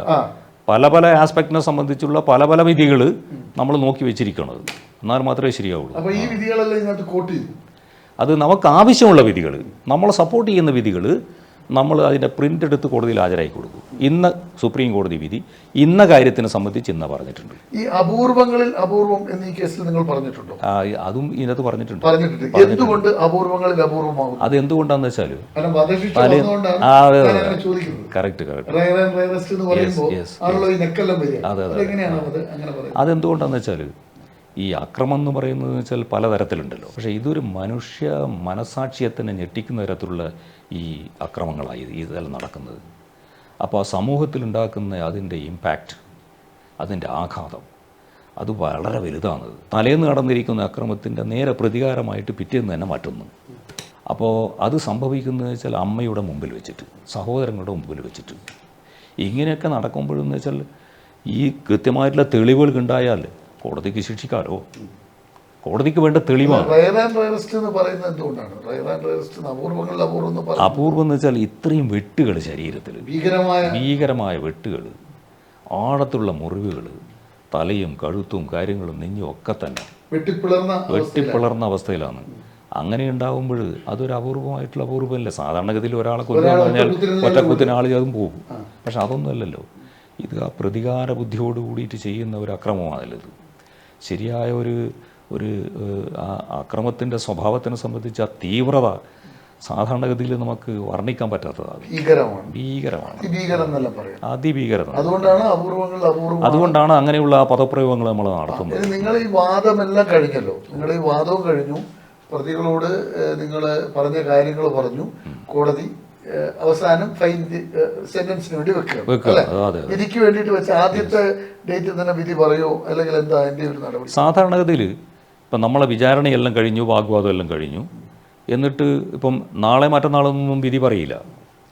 പല പല ആസ്പെക്റ്റിനെ സംബന്ധിച്ചുള്ള പല പല വിധികൾ നമ്മൾ നോക്കി വെച്ചിരിക്കണത്. എന്നാൽ മാത്രമേ ശരിയാവുള്ളൂ. ഈ വിധികളെല്ലാം ഇതിനകത്ത് കോട്ട് ചെയ്തു അത് നമുക്ക് ആവശ്യമുള്ള വിധികൾ നമ്മളെ സപ്പോർട്ട് ചെയ്യുന്ന വിധികൾ നമ്മൾ അതിന്റെ പ്രിന്റ് എടുത്ത് കോടതിയിൽ ഹാജരായി കൊടുക്കും. ഇന്ന് സുപ്രീം കോടതി വിധി ഇന്ന കാര്യത്തിനെ സംബന്ധിച്ച് ഇന്ന് പറഞ്ഞിട്ടുണ്ട്. ഈ അപൂർവങ്ങളിൽ അപൂർവം എന്ന് ഈ കേസിൽ നിങ്ങൾ പറഞ്ഞിട്ടുണ്ടോ? ആ, അതും ഇതിനകത്ത് പറഞ്ഞിട്ടുണ്ട്. എന്തുകൊണ്ട് അപൂർവങ്ങളിൽ അപൂർവമാകും അത് എന്തുകൊണ്ടാന്ന് വെച്ചാൽ അതെന്തുകൊണ്ടാന്ന് കറക്റ്റ് കറക്റ്റ് വെച്ചാൽ ഈ അക്രമം എന്ന് പറയുന്നത് വെച്ചാൽ പലതരത്തിലുണ്ടല്ലോ. പക്ഷേ ഇതൊരു മനുഷ്യ മനസാക്ഷിയെ തന്നെ ഞെട്ടിക്കുന്ന തരത്തിലുള്ള ഈ അക്രമങ്ങളായി ഇതെല്ലാം നടക്കുന്നത്. അപ്പോൾ ആ സമൂഹത്തിലുണ്ടാക്കുന്ന അതിന്റെ ഇമ്പാക്റ്റ് അതിന്റെ ആഘാതം അത് വളരെ വലുതാണ്. തലേന്ന് നടന്നിരിക്കുന്ന അക്രമത്തിന്റെ നേരെ പ്രതികാരമായിട്ട് പിറ്റേന്ന് തന്നെ മാറ്റുന്നു. അപ്പോൾ അത് സംഭവിക്കുന്നത് വെച്ചാൽ അമ്മയുടെ മുമ്പിൽ വെച്ചിട്ട് സഹോദരങ്ങളുടെ മുമ്പിൽ വെച്ചിട്ട്. ഇങ്ങനെയൊക്കെ നടക്കുമ്പോഴെന്ന് വെച്ചാൽ ഈ കൃത്യമായിട്ടുള്ള തെളിവുകൾ ഉണ്ടായാൽ കോടതിക്ക് ശിക്ഷിക്കാലോ? കോടതിക്ക് വേണ്ട തെളിവാണ്. അപൂർവം എന്ന് വെച്ചാൽ ഇത്രയും വെട്ടുകൾ ശരീരത്തിൽ ഭീകരമായ വെട്ടുകൾ ആഴത്തുള്ള മുറിവുകൾ തലയും കഴുത്തും കാര്യങ്ങളും നെഞ്ഞും ഒക്കെ തന്നെ. വെട്ടിപ്പിളർന്ന അവസ്ഥയിലാണ്. അങ്ങനെ ഉണ്ടാകുമ്പോൾ അതൊരു അപൂർവമായിട്ടുള്ള അപൂർവമല്ല. സാധാരണഗതിയിൽ ഒരാളെ കൊല്ലാന്ന് പറഞ്ഞാൽ ഒറ്റക്കുത്തിന് ആൾ അതും പോകും. പക്ഷെ അതൊന്നുമല്ലല്ലോ. ഇത് ആ പ്രതികാര ബുദ്ധിയോട് കൂടിയിട്ട് ചെയ്യുന്ന ഒരു അക്രമമാണല്ലോ ഇത്. ശരിയായ ഒരു ഒരു അക്രമത്തിന്റെ സ്വഭാവത്തിനെ സംബന്ധിച്ച തീവ്രത സാധാരണഗതിയിൽ നമുക്ക് വർണിക്കാൻ പറ്റാത്തതാണ്. ഭീകരമാണ്. ഭീകരമാണ്. അതിഭീകരം അതുകൊണ്ടാണ് അപൂർവങ്ങൾ അപൂർവം അതുകൊണ്ടാണ് അങ്ങനെയുള്ള പദപ്രയോഗങ്ങൾ നമ്മൾ നടത്തുന്നത്. നിങ്ങൾ ഈ വാദമെല്ലാം കഴിഞ്ഞല്ലോ. നിങ്ങൾ ഈ വാദവും കഴിഞ്ഞു. പ്രതികളോട് നിങ്ങൾ പറഞ്ഞ കാര്യങ്ങൾ പറഞ്ഞു. കോടതി അവസാനം ഫൈൻ സെന്റൻസിന് വേണ്ടി വെക്കുക. എനിക്ക് അതെ, അതെ. വിധിക്ക് വേണ്ടിയിട്ട് വെച്ച ആദ്യത്തെ ഡേറ്റ് തന്നെ വിധി പറയോ? അല്ലെങ്കിൽ എന്താ എന്റെ ഒരു നടപടി? സാധാരണഗതിയിൽ ഇപ്പം നമ്മളെ വിചാരണയെല്ലാം കഴിഞ്ഞു വാഗ്വാദം എല്ലാം കഴിഞ്ഞു. എന്നിട്ട് ഇപ്പം നാളെ മറ്റന്നാളൊന്നും വിധി പറയില്ല.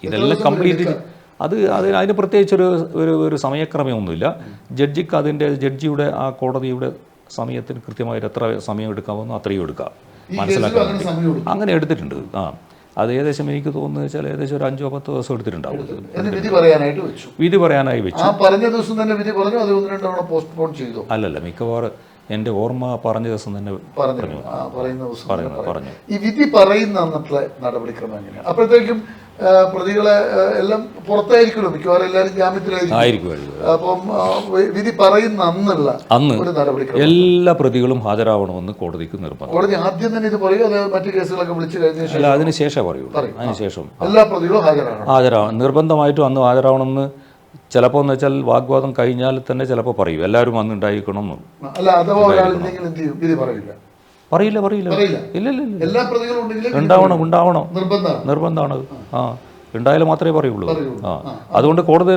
ഇതെല്ലാം കംപ്ലീറ്റ് അത് അതിന് അതിന് പ്രത്യേകിച്ചൊരു ഒരു ഒരു സമയക്രമമൊന്നുമില്ല. ജഡ്ജിക്ക് അതിന്റെ ജഡ്ജിയുടെ ആ കോടതിയുടെ സമയത്തിന് കൃത്യമായിട്ട് എത്ര സമയം എടുക്കാമെന്നോ അത്രയും എടുക്കാം. മനസ്സിലാക്കാൻ അങ്ങനെ എടുത്തിട്ടുണ്ട്. ആ. അത് ഏകദേശം എനിക്ക് തോന്നുന്നത് വെച്ചാൽ ഏകദേശം ഒരു അഞ്ചോ പത്തോ ദിവസം എടുത്തിട്ടുണ്ടാവും വിധി പറയാനായിട്ട് വെച്ചു. വിധി പറയാനായി വെച്ചു. ആ പറഞ്ഞ ദിവസം തന്നെ വിധി പറഞ്ഞു അത് ഒന്ന് രണ്ട് തവണ പോസ്റ്റ്പോൺ ചെയ്തു. അല്ലല്ല മിക്കവാറും എന്റെ ഓർമ്മ പറഞ്ഞ ദിവസം തന്നെ പറഞ്ഞു പറയുന്ന ദിവസം പറഞ്ഞു. ഈ വിധി പറയുന്ന നടപടിക്രമം എങ്ങനെയാണ് അപ്പോഴത്തേക്കും പ്രതികളെ എല്ലാം പുറത്തായിരിക്കുമല്ലോ? മിക്കവാറും എല്ലാവരും ജാമ്യത്തിലായിരിക്കും. അപ്പം വിധി പറയുന്ന അന്നുള്ള അന്ന് എല്ലാ പ്രതികളും ഹാജരാവണമെന്ന് കോടതിക്ക് നിർബന്ധം. കോടതി ആദ്യം തന്നെ ഇത് പറയും അത് മറ്റു കേസുകളൊക്കെ വിളിച്ചു കഴിഞ്ഞ ശേഷം അതിനുശേഷം പറയൂ. അതിനുശേഷം എല്ലാ പ്രതികളും ഹാജരാവണം ഹാജരാവണം നിർബന്ധമായിട്ടും അന്ന് ഹാജരാവണമെന്ന് ചിലപ്പോ എന്ന് വെച്ചാൽ വാഗ്വാദം കഴിഞ്ഞാൽ തന്നെ ചിലപ്പോ പറയും. എല്ലാവരും അന്ന് ഉണ്ടായിരിക്കണം അല്ല അഥവാ എന്തെങ്കിലും എന്ത് ചെയ്യും? വിധി പറയില്ല. പറയില്ല പറയില്ല. ഇല്ല ഇല്ല എല്ലാ പ്രതികളും ഉണ്ടെങ്കിലും ഉണ്ടാവണം ഉണ്ടാവണം. നിർബന്ധമാണ്. നിർബന്ധമാണ്. ആ. ഉണ്ടായാലും മാത്രമേ പറയുള്ളൂ. ആ. അതുകൊണ്ട് കോടതി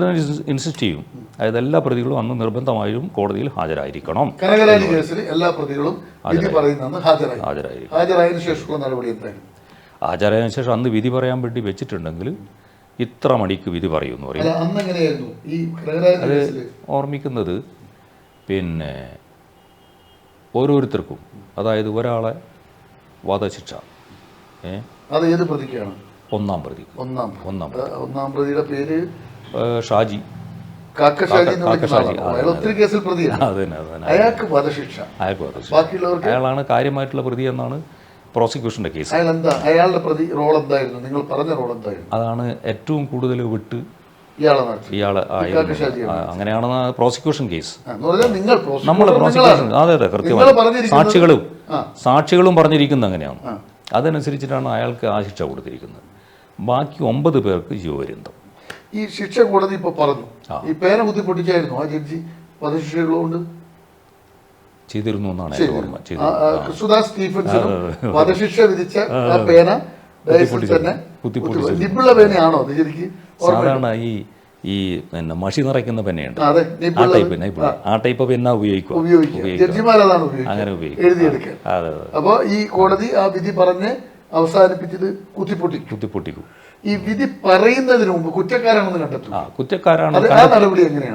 ഇൻസിസ്റ്റ് ചെയ്യും. അതായത് എല്ലാ പ്രതികളും അന്ന് നിർബന്ധമായും കോടതിയിൽ ഹാജരായിരിക്കണം. കനകരാജ് കേസിൽ എല്ലാ പ്രതികളും ഹാജരായിരിക്കും ഹാജരായതിനു ശേഷമുള്ള നടപടി എന്തായിരുന്നു ആചാര്യ ശേഷം അന്ന് വിധി പറയാൻ വേണ്ടി വെച്ചിട്ടുണ്ടെങ്കിൽ ഇത്ര മണിക്ക് വിധി പറയും. എന്ന് പറയും അത് ഓർമ്മിക്കുന്നത് പിന്നെ ഓരോരുത്തർക്കും അതായത് ഒരാളെ വധശിക്ഷ അത് ഏത് പ്രതിക്കാണ്? ഒന്നാം പ്രതി. ഒന്നാം ഒന്നാം ഒന്നാം പ്രതിയുടെ പേര്? ഷാജി. അയാൾക്ക് വധശിക്ഷ. അയാളാണ് കാര്യമായിട്ടുള്ള പ്രതി എന്നാണ് പ്രോസിക്യൂഷന്റെ കേസ്. അയാൾ എന്താ? അയാളുടെ പ്രതി റോൾ എന്തായിരുന്നു? നിങ്ങൾ പറഞ്ഞ റോൾ എന്തായിരുന്നു? അതാണ് ഏറ്റവും കൂടുതൽ വിട്ട് ഇയാളെ ഇയാൾ പ്രോസിക്യൂഷൻ കേസ് നമ്മൾ പ്രോസിക്യൂഷൻ. അതെ അതെ കൃത്യമായി സാക്ഷികളും സാക്ഷികളും പറഞ്ഞിരിക്കുന്നത് അങ്ങനെയാണ്. അതനുസരിച്ചിട്ടാണ് അയാൾക്ക് ആ ശിക്ഷ കൊടുത്തിരിക്കുന്നത്. ബാക്കി ഒമ്പത് പേർക്ക് ജീവപര്യന്തം. ഈ ശിക്ഷ കോടതി ഇപ്പൊ പറഞ്ഞു. ഈ പേന കുത്തി പൊട്ടിച്ചായിരുന്നു ആ ജഡ്ജി. വധശിക്ഷകളുണ്ട് ചെയ്തിരുന്നു എന്നാണ് ഓർമ്മ. ആ, സ്റ്റീഫൻസിനും വധശിക്ഷ വിധിച്ച ആ പേന തന്നെ കുത്തിപ്പൊട്ടിച്ചു. പേനയാണോ അത് ശരിക്ക്? സാധാരണ ഈ ഈ പിന്നെ മഷി നിറയ്ക്കുന്ന പെന്നയുണ്ട് ആ ടൈപ്പ് ആ. ടൈപ്പ് പെന്ന ഉപയോഗിക്കും അങ്ങനെ ഉപയോഗിക്കും അതെ അതെ. അപ്പൊ ഈ കോടതി ആ വിധി പറഞ്ഞ് അവസാനിപ്പിച്ചത് കുത്തിപ്പൊട്ടി കുത്തിപ്പൊട്ടിക്കും. ഈ വിധി പറയുന്നതിന് മുമ്പ് കുറ്റക്കാരാണെന്ന് കണ്ടെത്തും. കുറ്റക്കാരാണ്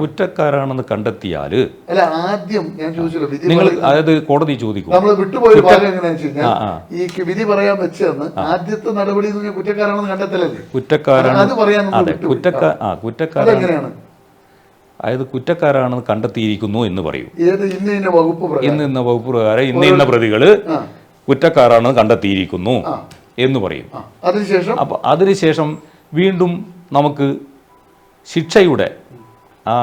കുറ്റക്കാരാണെന്ന് കണ്ടെത്തിയാൽ അല്ല ആദ്യം ഞാൻ ചോദിച്ചല്ലോ വിധി നിങ്ങൾ അതായത് കോടതി ചോദിക്കും. നമ്മൾ വിട്ടുപോയ ഭാഗം എങ്ങനെയാണെന്ന് വെച്ച് ആ, കഴിഞ്ഞാൽ ആ. ഈ വിധി പറയാൻ വെച്ചതെന്ന് ആദ്യത്തെ നടപടി എന്ന് പറഞ്ഞാൽ കുറ്റക്കാരാണെന്ന് കണ്ടെത്തലല്ലേ? കുറ്റക്കാരാണ് അത് പറയാൻ അതെ കുറ്റക്കാർ ആ കുറ്റക്കാരാണ് അതായത് കുറ്റക്കാരാണെന്ന് കണ്ടെത്തിയിരിക്കുന്നു എന്ന് പറയും. ഇന്ന ഇന്ന വകുപ്പ് പ്രകാരം? ഇന്ന് ഇന്ന വകുപ്പ് പ്രകാരം ഇന്ന ഇന്ന പ്രതികൾ കുറ്റക്കാരാണെന്ന് കണ്ടെത്തിയിരിക്കുന്നു. എന്ന് പറയും. അതിനുശേഷം? അപ്പോൾ അതിനുശേഷം വീണ്ടും നമുക്ക് ശിക്ഷയുടെ ആ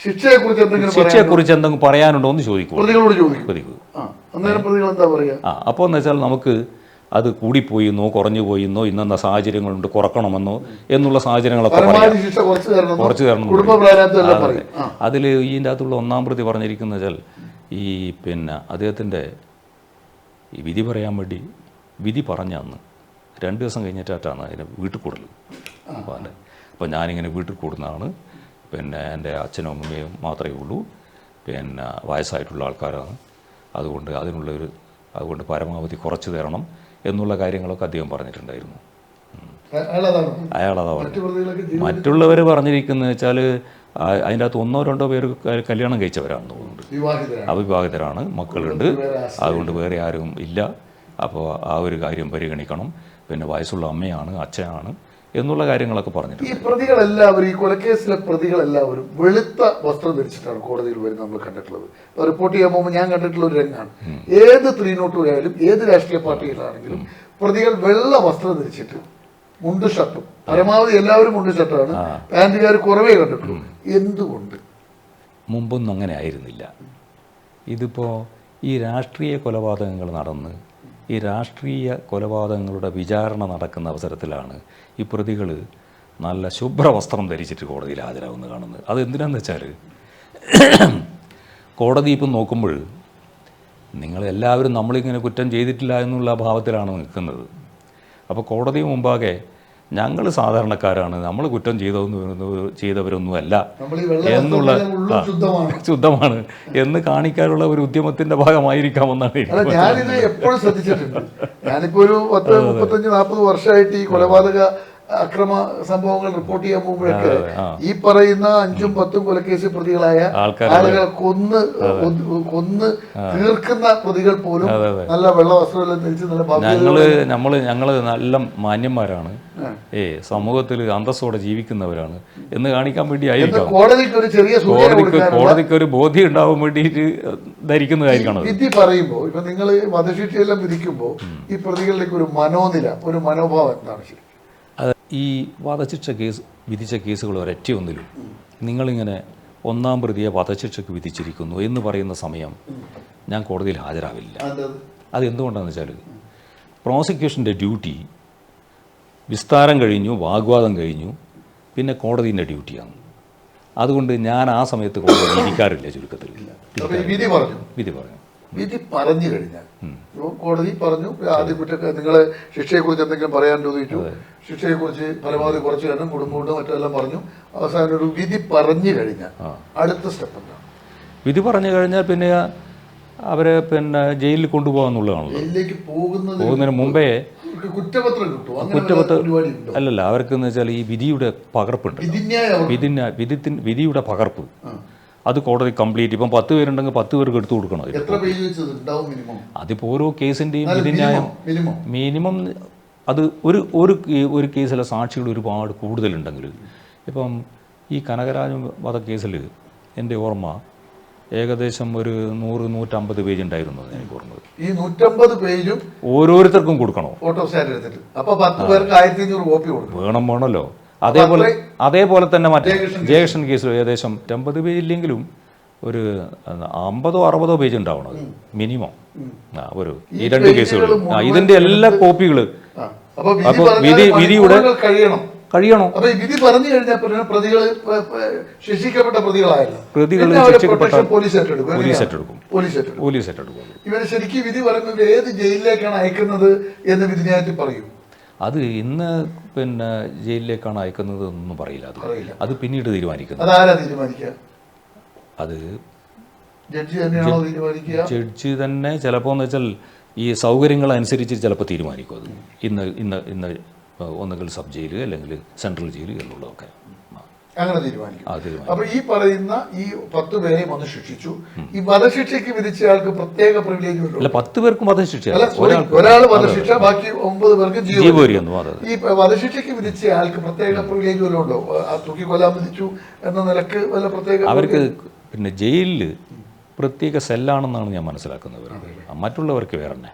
ശിക്ഷയെ കുറിച്ച് എന്തെങ്കിലും ശിക്ഷയെക്കുറിച്ച് എന്തെങ്കിലും പറയാനുണ്ടോ എന്ന് ചോദിക്കും ചോദിക്കും ആ അപ്പോൾ എന്ന് വെച്ചാൽ നമുക്ക് അത് കൂടിപ്പോയിന്നോ കുറഞ്ഞു പോയിന്നോ ഇന്നെന്ന സാഹചര്യങ്ങളുണ്ട് കുറക്കണമെന്നോ എന്നുള്ള സാഹചര്യങ്ങളൊക്കെ കുറച്ച് തരണം അതിൽ ഇതിന്റെ അകത്തുള്ള ഒന്നാം പ്രതി പറഞ്ഞിരിക്കുന്ന വെച്ചാൽ ഈ പിന്നെ അദ്ദേഹത്തിന്റെ ഈ വിധി പറയാൻ വേണ്ടി വിധി പറഞ്ഞ അന്ന്. രണ്ട് ദിവസം കഴിഞ്ഞിട്ടാണ് അതിന് വീട്ടിൽ കൂടൽ അപ്പോൾ അതിന്റെ അപ്പോൾ ഞാനിങ്ങനെ വീട്ടിൽ കൂടുന്നതാണ്. പിന്നെ എന്റെ അച്ഛനും അമ്മയും മാത്രമേ ഉള്ളൂ. പിന്നെ വയസ്സായിട്ടുള്ള ആൾക്കാരാണ്. അതുകൊണ്ട് അതിനുള്ളൊരു അതുകൊണ്ട് പരമാവധി കുറച്ച് തരണം എന്നുള്ള കാര്യങ്ങളൊക്കെ അദ്ദേഹം പറഞ്ഞിട്ടുണ്ടായിരുന്നു. അയാളതാ പറഞ്ഞു മറ്റുള്ളവർ പറഞ്ഞിരിക്കുന്നത് വെച്ചാൽ അതിന്റെ അകത്ത് ഒന്നോ രണ്ടോ പേര് കല്യാണം കഴിച്ചവരാണെന്ന് തോന്നുന്നുണ്ട്. വിവാഹിതരാണ്. അവിവാഹിതരാണ്. മക്കളുണ്ട്. അതുകൊണ്ട് വേറെ ആരും ഇല്ല. അപ്പോൾ ആ ഒരു കാര്യം പരിഗണിക്കണം. പിന്നെ വയസ്സുള്ള അമ്മയാണ് അച്ഛനാണ് എന്നുള്ള കാര്യങ്ങളൊക്കെ പറഞ്ഞിട്ടുണ്ട്. ഈ പ്രതികളെല്ലാവരും ഈ കൊലക്കേസിലെ പ്രതികളെല്ലാവരും വെളുത്ത വസ്ത്രം ധരിച്ചിട്ടാണ് കോടതിയിൽ വരുന്നത് നമ്മൾ കണ്ടിട്ടുള്ളത്. റിപ്പോർട്ട് ചെയ്യാൻ പോകുമ്പോൾ ഞാൻ കണ്ടിട്ടുള്ള ഒരു രംഗമാണ്. ഏത് ത്രീ നോട്ടുകായാലും ഏത് രാഷ്ട്രീയ പാർട്ടികളാണെങ്കിലും പ്രതികൾ വെള്ള വസ്ത്രം ധരിച്ചിട്ട് മുണ്ട് ഷർട്ടും പരമാവധി എല്ലാവരും മുണ്ട് ഷർട്ടാണ്. പാന്റുകാർ കുറവേ കണ്ടിട്ടുള്ളൂ. എന്തുകൊണ്ട്? മുമ്പൊന്നും അങ്ങനെ ആയിരുന്നില്ല. ഇതിപ്പോൾ ഈ രാഷ്ട്രീയ കൊലപാതകങ്ങൾ നടന്ന് ഈ രാഷ്ട്രീയ കൊലപാതകങ്ങളുടെ വിചാരണ നടക്കുന്ന അവസരത്തിലാണ് ഈ പ്രതികൾ നല്ല ശുഭ്ര വസ്ത്രം ധരിച്ചിട്ട് കോടതിയിൽ ഹാജരാകുന്നത് കാണുന്നത്. അത് എന്തിനാന്ന് വെച്ചാൽ കോടതി ഇപ്പം നോക്കുമ്പോൾ നിങ്ങളെല്ലാവരും നമ്മളിങ്ങനെ കുറ്റം ചെയ്തിട്ടില്ല എന്നുള്ള ഭാവത്തിലാണ് നിൽക്കുന്നത്. അപ്പോൾ കോടതി മുമ്പാകെ ഞങ്ങൾ സാധാരണക്കാരാണ്. നമ്മൾ കുറ്റം ചെയ്തതൊന്നും ചെയ്തവരൊന്നുമല്ല എന്നുള്ള ശുദ്ധമാണ്. എന്ന് കാണിക്കാനുള്ള ഒരു ഉദ്യമത്തിന്റെ ഭാഗമായിരിക്കാമെന്നാണ് ഞാനിത് എപ്പോഴും ശ്രദ്ധിച്ചിട്ടുണ്ട്. ഞാനിപ്പോ ഒരു പത്ത് മുപ്പത്തഞ്ച് നാൽപ്പത് വർഷമായിട്ട് ഈ കൊലപാതക അക്രമ സംഭവങ്ങൾ റിപ്പോർട്ട് ചെയ്യാൻ പോകുമ്പോഴൊക്കെ ഈ പറയുന്ന അഞ്ചും പത്തും കൊലക്കേസ് പ്രതികളായ ആളുകൾ കൊന്ന് കൊന്ന് കൊന്ന് തീർക്കുന്ന പ്രതികൾ പോലും നല്ല വെള്ള വസ്ത്രമെല്ലാം ധരിച്ച് നല്ല ഞങ്ങൾ നമ്മൾ ഞങ്ങൾ നല്ല മാന്യന്മാരാണ്. ഏ സമൂഹത്തിൽ അന്തസ്സോടെ ജീവിക്കുന്നവരാണ്. എന്ന് കാണിക്കാൻ വേണ്ടി ആയിരിക്കും കോടതിക്ക് ഒരു ചെറിയ കോടതിക്ക് കോടതിക്ക് ഒരു ബോധ്യം ഉണ്ടാവാൻ വേണ്ടിയിട്ട് ധരിക്കുന്നതായിരിക്കണം. വിധി പറയുമ്പോൾ ഇപ്പൊ നിങ്ങൾ വധശിക്ഷയെല്ലാം വിധിക്കുമ്പോൾ ഈ പ്രതികളിലേക്ക് ഒരു മനോനില ഒരു മനോഭാവം എന്താണ് ശരി? ഈ വധശിക്ഷ കേസ് വിധിച്ച കേസുകൾ ഒരൊറ്റ ഒന്നിലും. നിങ്ങളിങ്ങനെ ഒന്നാം പ്രതിയെ വധശിക്ഷയ്ക്ക് വിധിച്ചിരിക്കുന്നു എന്ന് പറയുന്ന സമയം ഞാൻ കോടതിയിൽ ഹാജരാവില്ല. അതെന്തുകൊണ്ടാണെന്ന് വെച്ചാൽ പ്രോസിക്യൂഷന്റെ ഡ്യൂട്ടി വിസ്താരം കഴിഞ്ഞു വാഗ്വാദം കഴിഞ്ഞു പിന്നെ കോടതിന്റെ ഡ്യൂട്ടിയാണ്. അതുകൊണ്ട് ഞാൻ ആ സമയത്ത് കോടതി ഇരിക്കാറില്ല ചുരുക്കത്തിൽ വിധി പറഞ്ഞു. വിധി പറഞ്ഞു. വിധി പറഞ്ഞു കഴിഞ്ഞാൽ കോടതി പറഞ്ഞു ആദ്യ കുറ്റ നിങ്ങളെ ശിക്ഷയെക്കുറിച്ച് എന്തെങ്കിലും പറയാൻ ചോദിച്ചു. ശിക്ഷയെക്കുറിച്ച് പരമാവധി കുറച്ച് തന്നെ കുടുംബമുണ്ട് മറ്റെല്ലാം പറഞ്ഞു. അവസാനം ഒരു വിധി പറഞ്ഞു കഴിഞ്ഞാൽ അടുത്ത സ്റ്റെപ്പ് എന്താണ്? വിധി പറഞ്ഞു കഴിഞ്ഞാൽ പിന്നെ അവരെ പിന്നെ ജയിലിൽ കൊണ്ടുപോകാന്നുള്ളതാണല്ലോ. ജയിലിലേക്ക് പോകുന്നത് പോകുന്നതിന് മുമ്പേ കുറ്റപത്രം കിട്ടും കുറ്റപത്രം- അല്ലല്ല അവർക്ക് എന്ന് വെച്ചാൽ ഈ വിധിയുടെ പകർപ്പുണ്ട്. വിധിന്യായ വിധിയുടെ പകർപ്പ്. അത് കോടതി കംപ്ലീറ്റ്. ഇപ്പം പത്ത് പേരുണ്ടെങ്കിൽ പത്ത് പേർക്ക് എടുത്തു കൊടുക്കണം അതിപ്പോൾ ഓരോ കേസിന്റെയും വിധിന്യായം മിനിമം അത് ഒരു ഒരു ഒരു കേസിലെ സാക്ഷികൾ ഒരുപാട് കൂടുതലുണ്ടെങ്കിൽ ഇപ്പം ഈ കനകരാജൻ വധക്കേസിൽ എന്റെ ഓർമ്മ ഏകദേശം ഒരു നൂറ് നൂറ്റമ്പത് പേജ് ഉണ്ടായിരുന്നു എനിക്ക് ഓർമ്മ. ഈ നൂറ്റമ്പത് പേജും ഓരോരുത്തർക്കും കൊടുക്കണോ? ഓട്ടോ എടുത്തിട്ട്. അപ്പൊ പത്ത് പേർക്ക് ആയിരത്തി അഞ്ഞൂറ് കോപ്പി കൊടുക്കും. വേണം വേണമല്ലോ. അതേപോലെ അതേപോലെ തന്നെ മറ്റേ ജയകൃഷ്ണൻ കേസിൽ ഏകദേശം അമ്പത് പേജില്ലെങ്കിലും ഒരു അമ്പതോ അറുപതോ പേജ് ഉണ്ടാവണം മിനിമം. ആ ഒരു ഈ രണ്ട് കേസുകൾ ആ ഇതിന്റെ എല്ലാ കോപ്പികൾ അപ്പോൾ അപ്പൊ വിധി വിധിയുടെ- കഴിയണം. വിധി പറഞ്ഞു കഴിഞ്ഞാൽ പ്രതികൾ ശിക്ഷിക്കപ്പെട്ട പ്രതികളായല്ലോ. പ്രതികൾ ശിക്ഷിക്കപ്പെട്ട പോലീസ് ഏറ്റെടുക്കും പോലീസ് ഏറ്റെടുക്കും. പോലീസ് ഏറ്റെടുക്കും. ഇവരെ ശരിക്കും വിധി പറയുന്നത് ഏത് ജയിലിലേക്കാണ് അയക്കുന്നത് എന്ന് വിധിന്യായത്തിൽ പറയും. അത് ഇന്ന് പിന്നെ ജയിലിലേക്കാണ് അയക്കുന്നത് എന്നൊന്നും പറയില്ല അത്. അത് പിന്നീട് തീരുമാനിക്കുന്നത് അത് ജഡ്ജി തന്നെ ചിലപ്പോൾ എന്ന് വെച്ചാൽ ഈ സൗകര്യങ്ങൾ അനുസരിച്ച് ചിലപ്പോൾ തീരുമാനിക്കും അത്. ഇന്ന് ഇന്ന് ഇന്ന് ഒന്നുകിൽ സബ് ജയിൽ അല്ലെങ്കിൽ സെൻട്രൽ ജയിൽ എന്നുള്ളതൊക്കെ. അങ്ങനെ തീരുമാനിക്കും. അപ്പൊ ഈ പറയുന്ന ഈ പത്ത് പേരെയും ഒന്ന് ശിക്ഷിച്ചു. ഈ വധശിക്ഷയ്ക്ക് വിധിച്ചയാൾക്ക് പ്രത്യേക പ്രിവിലേജ് അല്ല പത്ത് പേർക്കും വധശിക്ഷ ഒരാൾ വധശിക്ഷ. ബാക്കി ഒമ്പത് പേർക്ക് ഈ വധശിക്ഷയ്ക്ക് വിധിച്ച ആൾക്ക് പ്രത്യേക പ്രിവിലേജ് വല്ലതും ഉണ്ടോ? ആ തൂക്കി കൊല്ലാൻ വിധിച്ചു എന്ന നിലയ്ക്ക് വല്ല പ്രത്യേക അവർക്ക് പിന്നെ ജയിലിൽ പ്രത്യേക സെല്ലാണെന്നാണ് ഞാൻ മനസ്സിലാക്കുന്നത്. മറ്റുള്ളവർക്ക് വേറെ തന്നെ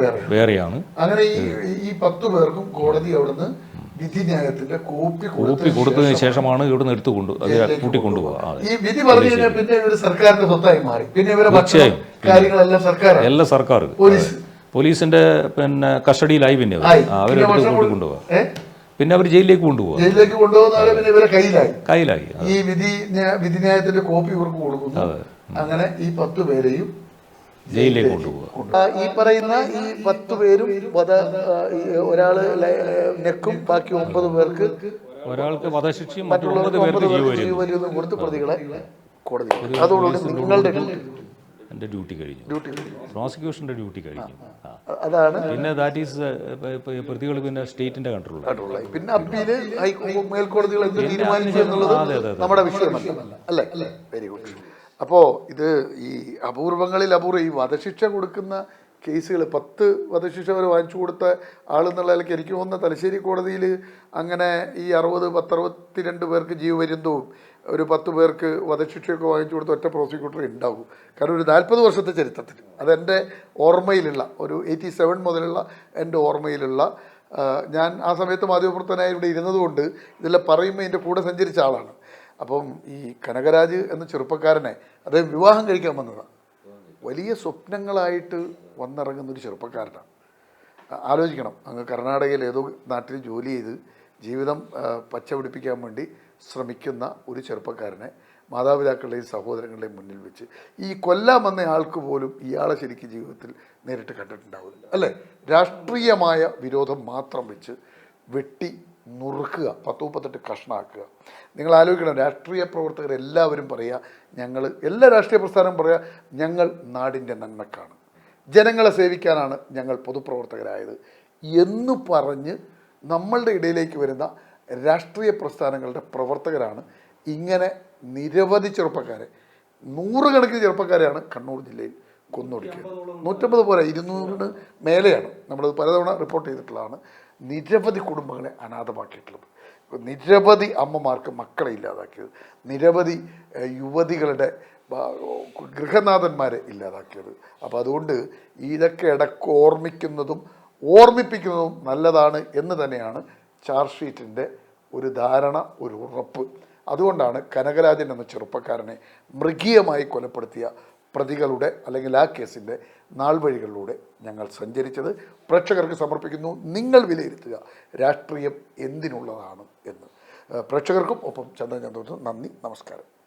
വേറെ വേറെയാണ്. അങ്ങനെ ഈ ഈ പത്ത് പേർക്കും കോടതി അവിടുന്ന് വിധിന്യായത്തിന്റെ കോപ്പി കോപ്പി കൊടുത്തതിന് കൊടുത്തതിന് ശേഷം ശേഷമാണ് ഇവിടുന്ന് എടുത്തു കൊണ്ട് കൂട്ടിക്കൊണ്ടുപോകുക ഈ വിധി പറഞ്ഞു കഴിഞ്ഞാൽ പിന്നെ ഇവർ സർക്കാരിന്റെ സ്വത്തായി മാറി. പിന്നെ ഇവരെ തീർച്ചയായും. കാര്യങ്ങളെല്ലാം സർക്കാർ എല്ലാം സർക്കാർ പോലീസ്. പോലീസിന്റെ പിന്നെ കസ്റ്റഡിയിലായി പിന്നെ അവരെടുത്ത് ഭക്ഷണം കൂട്ടിക്കൊണ്ടുപോകുക പിന്നെ അവർ ജയിലിലേക്ക് കൊണ്ടുപോകും ജയിലിലേക്ക് കൊണ്ടുപോകുന്നവരെ പിന്നെ ഇവരെ കയ്യിലായി. കയ്യിലായി. ഈ വിധി വിധി വിധിന്യായത്തിന്റെ കോപ്പി ഇവർക്ക് കൊടുക്കുന്നു. അങ്ങനെ ഈ പത്ത് പേരെയും ജയിലിലേക്ക് കൊണ്ടുപോകുക ഈ പറയുന്ന ഈ പത്ത് പേരും ഒരാൾ നെക്കും ബാക്കി ഒമ്പത് പേർക്ക് ഒരാൾക്ക് വധശിക്ഷയും മറ്റുള്ളവർക്ക് പേർക്ക് ഒമ്പത് പേർക്ക് ജീവപര്യന്തം കൊടുത്ത് പ്രതികളെ കോടതി അതോടുകൂടി നിങ്ങളുടെ ഡ്യൂട്ടി എന്റെ ഡ്യൂട്ടി കഴിഞ്ഞു. ഡ്യൂട്ടി പ്രോസിക്യൂഷന്റെ ഡ്യൂട്ടി കഴിഞ്ഞു. അതാണ് പിന്നെ ദാറ്റ് ഈസ് പ്രതികൾ പിന്നെ സ്റ്റേറ്റിന്റെ കൺട്രോൾ ഉള്ളത്. പിന്നെ അപ്പീൽ ഹൈക്കോ മേൽക്കോടതികൾ എന്ത് തീരുമാനിച്ചു എന്നുള്ളത്. നമ്മുടെ വിഷയമല്ല. അല്ലേ? വെരി ഗുഡ് അപ്പോ ഇത് ഈ അപൂർവങ്ങളിൽ അപൂർവം ഈ വധശിക്ഷ കൊടുക്കുന്ന കേസുകൾ പത്ത് വധശിക്ഷ വരെ വാങ്ങിച്ചു കൊടുത്ത ആളെന്നുള്ള നിലയ്ക്ക് എനിക്ക് തോന്നുന്ന തലശ്ശേരി കോടതിയിൽ അങ്ങനെ ഈ അറുപത് പത്തറുപത്തിരണ്ട് പേർക്ക് ജീവപര്യന്തവും ഒരു പത്ത് പേർക്ക് വധശിക്ഷയൊക്കെ വാങ്ങിച്ചു കൊടുത്ത ഒറ്റ പ്രോസിക്യൂട്ടർ ഉണ്ടാവും. കാരണം ഒരു നാൽപ്പത് വർഷത്തെ ചരിത്രത്തിൽ. അതെന്റെ ഓർമ്മയിലുള്ള ഒരു എയ്റ്റി സെവൻ മുതലുള്ള എന്റെ ഓർമ്മയിലുള്ള ഞാൻ ആ സമയത്ത് മാധ്യമപ്രവർത്തനായി ഇവിടെ ഇരുന്നതുകൊണ്ട് ഇതെല്ലാം പറയുമ്പോൾ എന്റെ കൂടെ സഞ്ചരിച്ച ആളാണ്. അപ്പം ഈ കനകരാജ് എന്ന ചെറുപ്പക്കാരനെ അദ്ദേഹം വിവാഹം കഴിക്കാൻ വന്നതാണ് വലിയ സ്വപ്നങ്ങളായിട്ട് വന്നിറങ്ങുന്ന ഒരു ചെറുപ്പക്കാരനാണ്. ആലോചിക്കണം. അങ്ങ് കർണാടകയിൽ ഏതോ നാട്ടിൽ ജോലി ചെയ്ത് ജീവിതം പച്ചപിടിപ്പിക്കാൻ വേണ്ടി ശ്രമിക്കുന്ന ഒരു ചെറുപ്പക്കാരനെ മാതാപിതാക്കളുടെയും സഹോദരങ്ങളുടെയും മുന്നിൽ വെച്ച് ഈ കൊല്ലാൻ വന്ന ആൾക്ക് പോലും ഇയാളെ ശരിക്കും ജീവിതത്തിൽ നേരിട്ട് കണ്ടിട്ടുണ്ടാവില്ല അല്ലേ? രാഷ്ട്രീയമായ വിരോധം മാത്രം വെച്ച് വെട്ടി നുറുക്കുക പത്ത് മുപ്പത്തെട്ട് കഷ്ണാക്കുക. നിങ്ങൾ ആലോചിക്കണം രാഷ്ട്രീയ പ്രവർത്തകർ എല്ലാവരും പറയുക ഞങ്ങൾ എല്ലാ രാഷ്ട്രീയ പ്രസ്ഥാനവും പറയുക ഞങ്ങൾ നാടിന്റെ നന്മക്കാണ്. ജനങ്ങളെ സേവിക്കാനാണ് ഞങ്ങൾ പൊതുപ്രവർത്തകരായത്. എന്ന് പറഞ്ഞ് നമ്മളുടെ ഇടയിലേക്ക് വരുന്ന രാഷ്ട്രീയ പ്രസ്ഥാനങ്ങളുടെ പ്രവർത്തകരാണ് ഇങ്ങനെ നിരവധി ചെറുപ്പക്കാരെ. നൂറുകണക്കിന് ചെറുപ്പക്കാരെയാണ് കണ്ണൂർ ജില്ലയിൽ കൊന്നൊടുക്കിയത്. നൂറ്റമ്പത് പോലെ ഇരുന്നൂറിന് മേലെയാണ്. നമ്മളത് പലതവണ റിപ്പോർട്ട് ചെയ്തിട്ടുള്ളതാണ്. നിരവധി കുടുംബങ്ങളെ അനാഥമാക്കിയിട്ടുള്ളത്. നിരവധി അമ്മമാർക്ക് മക്കളെ ഇല്ലാതാക്കിയത്. നിരവധി യുവതികളുടെ ഗൃഹനാഥന്മാരെ ഇല്ലാതാക്കിയത്. അപ്പോൾ അതുകൊണ്ട് ഇതൊക്കെ ഇടയ്ക്ക് ഓർമ്മിക്കുന്നതും ഓർമ്മിപ്പിക്കുന്നതും നല്ലതാണ് എന്ന് തന്നെയാണ് ചാർജ് ഷീറ്റിന്റെ ഒരു ധാരണ ഒരു ഉറപ്പ്. അതുകൊണ്ടാണ് കനകരാജൻ എന്ന ചെറുപ്പക്കാരനെ മൃഗീയമായി കൊലപ്പെടുത്തിയ പ്രതികളുടെ അല്ലെങ്കിൽ ആ കേസിന്റെ നാൾവഴികളിലൂടെ ഞങ്ങൾ സഞ്ചരിച്ചത് പ്രേക്ഷകർക്ക് സമർപ്പിക്കുന്നു. നിങ്ങൾ വിലയിരുത്തുക രാഷ്ട്രീയം എന്തിനുള്ളതാണ് എന്ന്. പ്രേക്ഷകർക്കും ഒപ്പം ചന്ദ്രൻ ചന്ദ്രനും നന്ദി നമസ്കാരം.